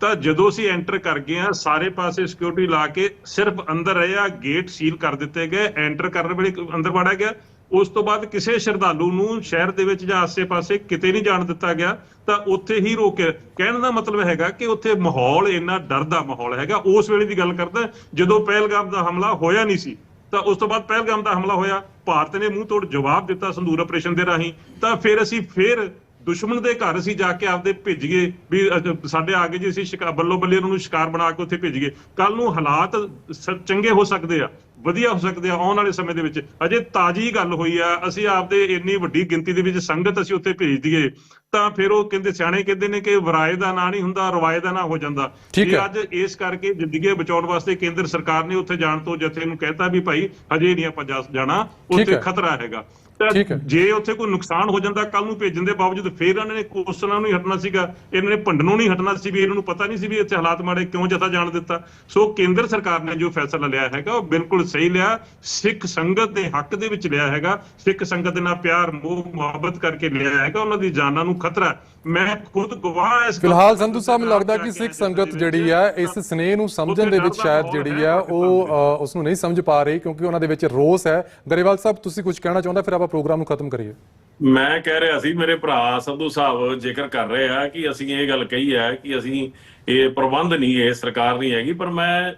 [SPEAKER 7] ਤਾਂ ਜਦੋਂ ਅਸੀਂ ਐਂਟਰ ਕਰ ਗਏ ਆ ਸਾਰੇ ਪਾਸੇ ਸਿਕਿਉਰਿਟੀ ਲਾ ਕੇ ਸਿਰਫ ਅੰਦਰ ਰਹੇ ਆ ਗੇਟ ਸੀਲ ਕਰ ਦਿੱਤੇ ਗਏ ਐਂਟਰ ਕਰਨ ਵੇਲੇ ਅੰਦਰ ਵੜਿਆ ਗਿਆ। ਉਸ ਤੋਂ ਬਾਅਦ ਕਿਸੇ ਸ਼ਰਧਾਲੂ ਨੂੰ ਸ਼ਹਿਰ ਦੇ ਵਿੱਚ ਜਾਂ ਆਸੇ-ਪਾਸੇ ਕਿਤੇ ਨਹੀਂ ਜਾਣ ਦਿੱਤਾ ਗਿਆ, ਤਾਂ ਉੱਥੇ ਹੀ ਰੋਕਿਆ ਕਹਿਣ ਦਾ ਮਤਲਬ ਹੈਗਾ ਕਿ ਉੱਥੇ ਮਾਹੌਲ ਇੰਨਾ ਡਰ ਦਾ ਮਾਹੌਲ ਹੈਗਾ। ਉਸ ਵੇਲੇ ਦੀ ਗੱਲ ਕਰਦਾ, ਜਦੋਂ ਪਹਿਲਗਾਮ ਦਾ ਹਮਲਾ ਹੋਇਆ ਨਹੀਂ ਸੀ, ਤਾਂ ਉਸ ਤੋਂ ਬਾਅਦ ਪਹਿਲਗਾਮ ਦਾ ਹਮਲਾ ਹੋਇਆ। ਭਾਰਤ ਨੇ ਮੂੰਹ ਤੋੜ ਜਵਾਬ ਦਿੱਤਾ ਸੰਦੂਰ ਆਪਰੇਸ਼ਨ ਦੇ ਰਾਹੀਂ। ਤਾਂ ਫਿਰ ਅਸੀਂ ਫਿਰ ਦੁਸ਼ਮਣ ਦੇ ਘਰ ਅਸੀਂ ਜਾ ਕੇ ਆਪਦੇ ਭਿੱਜ ਗਏ ਵੀ ਸਾਡੇ ਆ ਗਏ ਜੀ ਅਸੀਂ ਸ਼ਿਕਾਰ ਬੱਲੋ ਬੱਲੇ ਉਹਨਾਂ ਨੂੰ ਸ਼ਿਕਾਰ ਬਣਾ ਕੇ ਉੱਥੇ ਭਿੱਜ ਗਏ। ਕੱਲ ਨੂੰ ਹਾਲਾਤ ਸ- ਚੰਗੇ ਹੋ ਸਕਦੇ ਆ। ਵਧੀਆ ਹੋ ਸਕਦੇ ਆ ਆਉਣ ਵਾਲੇ ਸਮੇਂ ਦੇ ਵਿੱਚ ਅਜੇ ਤਾਜੀ ਗੱਲ ਹੋਈ ਆ ਅਸੀਂ ਆਪਦੇ ਇੰਨੀ ਵੱਡੀ ਗਿਣਤੀ ਦੇ ਵਿੱਚ ਸੰਗਤ ਅਸੀਂ ਉੱਥੇ ਭੇਜ ਦਈਏ ਤਾਂ ਫਿਰ ਉਹ ਕਹਿੰਦੇ ਸਿਆਣੇ ਕਹਿੰਦੇ ਨੇ ਕਿ ਵਰਾਏ ਦਾ ਨਾਂ ਨਹੀਂ ਹੁੰਦਾ ਰਵਾਏ ਦਾ ਨਾਂ ਹੋ ਜਾਂਦਾ ਇਹ। ਅੱਜ ਇਸ ਕਰਕੇ ਜ਼ਿੰਦਗੀ ਬਚਾਉਣ ਵਾਸਤੇ ਕੇਂਦਰ ਸਰਕਾਰ ਨੇ ਉੱਥੇ ਜਾਣ ਤੋਂ ਜਥੇ ਨੂੰ ਕਹਿਤਾ ਵੀ ਭਾਈ ਹਜੇ ਨਹੀਂ ਆਪਾਂ ਜਾਣਾ ਉੱਥੇ। ਖਤਰਾ ਹੈਗਾ ਤਾਂ। ਜੇ ਉੱਥੇ ਕੋਈ ਨੁਕਸਾਨ ਹੋ ਜਾਂਦਾ ਕੱਲ ਨੂੰ ਭੇਜਣ ਦੇ ਬਾਵਜੂਦ ਫੇਰ ਇਹਨਾਂ ਨੇ ਕੋਸਣਾ ਨੂੰ ਹੀ ਹਟਣਾ ਸੀਗਾ ਇਹਨਾਂ ਨੇ ਭੰਡਣੋਂ ਨਹੀਂ ਹਟਣਾ ਸੀ ਵੀ ਇਹਨਾਂ ਨੂੰ ਪਤਾ ਨਹੀਂ ਸੀ ਵੀ ਇੱਥੇ ਹਾਲਾਤ ਮਾੜੇ ਕਿਉਂ ਜਥਾ ਜਾਣ ਦਿੱਤਾ ਸੋ ਕੇਂਦਰ ਸਰਕਾਰ ਨੇ ਜੋ ਫੈਸਲਾ ਲਿਆ ਹੈਗਾ ਉਹ ਬਿਲਕੁਲ ਸਹੀ ਲਿਆ ਸਿੱਖ ਸੰਗਤ ਦੇ ਹੱਕ ਦੇ ਵਿੱਚ ਲਿਆ ਹੈਗਾ ਸਿੱਖ ਸੰਗਤ ਦੇ ਨਾਲ ਪਿਆਰ ਮੋਹ ਮੁਹੱਬਤ ਕਰਕੇ ਲਿਆ ਹੈਗਾ ਉਹਨਾਂ ਦੀ ਜਾਨਾਂ ਨੂੰ ਖਤਰਾ। ਮੈਂ ਖੁਦ ਗਵਾਹ ਇਸ
[SPEAKER 1] ਫਿਲਹਾਲ ਸੰਧੂ ਸਾਹਿਬ ਨੂੰ ਲੱਗਦਾ ਕਿ ਸਿੱਖ ਸੰਗਤ ਜਿਹੜੀ। ਹੈ ਇਸ ਸਨੇਹ ਨੂੰ ਸਮਝਣ ਦੇ ਵਿੱਚ ਸ਼ਾਇਦ ਜਿਹੜੀ ਹੈ
[SPEAKER 7] ਮਾਹੌਲ
[SPEAKER 1] ਉਹ ਉਸ ਨੂੰ ਨਹੀਂ ਸਮਝ ਪਾ ਰਹੀ ਕਿਉਂਕਿ ਉਹਨਾਂ ਦੇ ਵਿੱਚ ਰੋਸ ਹੈ। ਗਰੇਵਾਲ ਸਾਹਿਬ ਤੁਸੀਂ ਕੁਝ ਕਹਿਣਾ ਚਾਹੁੰਦਾ ਫਿਰ ਆਪਾਂ ਪ੍ਰੋਗਰਾਮ ਨੂੰ ਖਤਮ ਕਰੀਏ।
[SPEAKER 6] ਮੈਂ ਕਹਿ ਰਿਹਾ ਸੀ ਮੇਰੇ ਭਰਾ ਸੰਧੂ ਸਾਹਿਬ ਜ਼ਿਕਰ ਕਰ ਰਹੇ ਆ ਕਿ ਅਸੀਂ ਇਹ ਗੱਲ ਕਹੀ ਹੈ ਕਿ ਅਸੀਂ ਇਹ ਪ੍ਰਬੰਧ ਨਹੀਂ ਇਹ ਸਰਕਾਰ ਨਹੀਂ ਹੈਗੀ ਪਰ ਮੈਂ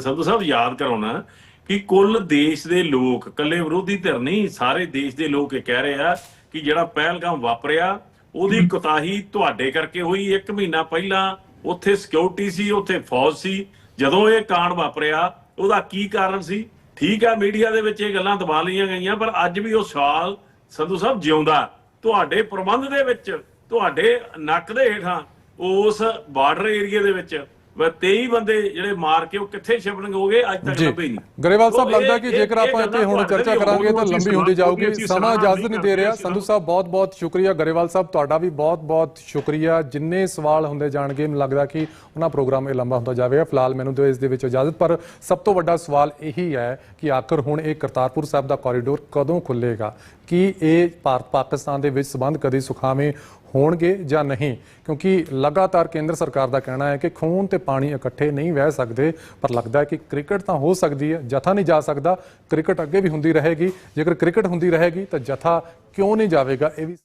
[SPEAKER 6] ਸੰਧੂ ਸਾਹਿਬ ਯਾਦ ਕਰਾਉਣਾ ਕਿ ਕੁੱਲ ਦੇਸ਼ ਦੇ ਲੋਕ ਕੱਲੇ ਵਿਰੋਧੀ ਧਿਰ ਨਹੀਂ ਸਾਰੇ ਦੇਸ਼ ਦੇ ਲੋਕ ਇਹ ਕਹਿ ਰਹੇ ਆ ਕਿ ਜਿਹੜਾ ਪਹਿਲਗਾਮ ਵਾਪਰਿਆ ਉਹਦੀ ਕੁਤਾਹੀ ਤੁਹਾਡੇ ਕਰਕੇ ਹੋਈ। ਇੱਕ ਮਹੀਨਾ ਪਹਿਲਾਂ ਉੱਥੇ ਸਿਕਿਉਰਿਟੀ ਸੀ ਉੱਥੇ ਫੌਜ ਸੀ। ਜਦੋਂ ਇਹ ਕਾਂਡ ਵਾਪਰਿਆ ਉਹਦਾ ਕੀ ਕਾਰਨ ਸੀ? ਠੀਕ ਹੈ ਮੀਡੀਆ ਦੇ ਵਿੱਚ ਇਹ ਗੱਲਾਂ ਦਬਾ ਲਈਆਂ ਗਈਆਂ ਪਰ ਅੱਜ ਵੀ ਉਹ ਸਵਾਲ ਸੰਧੂ ਸਾਹਿਬ ਜਿਉਂਦਾ। ਤੁਹਾਡੇ ਪ੍ਰਬੰਧ ਦੇ ਵਿੱਚ ਤੁਹਾਡੇ ਨੱਕ ਦੇ ਹੇਠਾਂ ਉਸ ਬਾਰਡਰ ਏਰੀਆ ਦੇ ਵਿੱਚ 23 ਬੰਦੇ ਜਿਹੜੇ ਮਾਰ ਕੇ ਉਹ ਕਿੱਥੇ ਸ਼ਿਫਟਿੰਗ ਹੋ ਗਏ ਅੱਜ ਤੱਕ ਲੱਭੇ ਨਹੀਂ।
[SPEAKER 1] ਗਰੇਵਾਲ ਸਾਹਿਬ ਲੱਗਦਾ ਕਿ ਜੇਕਰ ਆਪਾਂ ਇੱਥੇ ਹੁਣ ਚਰਚਾ ਕਰਾਂਗੇ ਤਾਂ ਲੰਬੀ ਹੁੰਦੀ ਜਾਊਗੀ। ਸਮਾਂ ਇਜਾਜ਼ਤ
[SPEAKER 7] ਨਹੀਂ
[SPEAKER 1] ਦੇ ਰਿਹਾ। ਸੰਧੂ ਸਾਹਿਬ ਬਹੁਤ-ਬਹੁਤ ਸ਼ੁਕਰੀਆ। ਗਰੇਵਾਲ ਸਾਹਿਬ ਤੁਹਾਡਾ ਵੀ ਬਹੁਤ-ਬਹੁਤ ਸ਼ੁਕਰੀਆ। ਜਿੰਨੇ ਸਵਾਲ ਹੁੰਦੇ ਜਾਣਗੇ ਮੈਨੂੰ ਲੱਗਦਾ ਕਿ ਉਹਨਾਂ ਪ੍ਰੋਗਰਾਮ ਇਹ ਲੰਬਾ ਹੁੰਦਾ ਜਾਵੇਗਾ। ਫਿਲਹਾਲ ਮੈਨੂੰ ਦਿਓ ਇਸ ਦੇ ਵਿੱਚ ਇਜਾਜ਼ਤ ਪਰ ਸਭ ਤੋਂ ਵੱਡਾ ਸਵਾਲ ਇਹੀ ਹੈ ਕਿ ਆਖਰ ਹੁਣ ਇਹ ਕਰਤਾਰਪੁਰ ਸਾਹਿਬ ਦਾ ਕੋਰੀਡੋਰ ਕਦੋਂ ਖੁੱਲੇਗਾ ਕੀ ਇਹ ਭਾਰਤ ਪਾਕਿਸਤਾਨ ਦੇ ਵਿੱਚ ਸਬੰਧ ਕਦੇ ਸੁਖਾਵੇਂ ਹੋਣਗੇ ਜਾਂ ਨਹੀਂ? ਕਿਉਂਕਿ ਲਗਾਤਾਰ ਕੇਂਦਰ ਸਰਕਾਰ ਦਾ ਕਹਿਣਾ ਹੈ ਕਿ ਖੂਨ ਤੇ ਪਾਣੀ ਇਕੱਠੇ ਨਹੀਂ ਵਹਿ ਸਕਦੇ, ਪਰ ਲੱਗਦਾ ਹੈ ਕਿ ਕ੍ਰਿਕਟ ਤਾਂ ਹੋ ਸਕਦੀ ਹੈ, ਜਥਾ ਨਹੀਂ ਜਾ ਸਕਦਾ, ਕ੍ਰਿਕਟ ਅੱਗੇ ਵੀ ਹੁੰਦੀ ਰਹੇਗੀ। ਜੇਕਰ ਕ੍ਰਿਕਟ ਹੁੰਦੀ ਰਹੇਗੀ ਤਾਂ ਜਥਾ ਕਿਉਂ ਨਹੀਂ ਜਾਵੇਗਾ? ਇਹ ਵੀ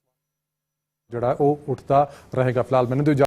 [SPEAKER 1] ਜਿਹੜਾ ਉਹ ਉੱਠਦਾ ਰਹੇਗਾ। ਫਿਲਹਾਲ ਮੈਨੂੰ ਦਿਓ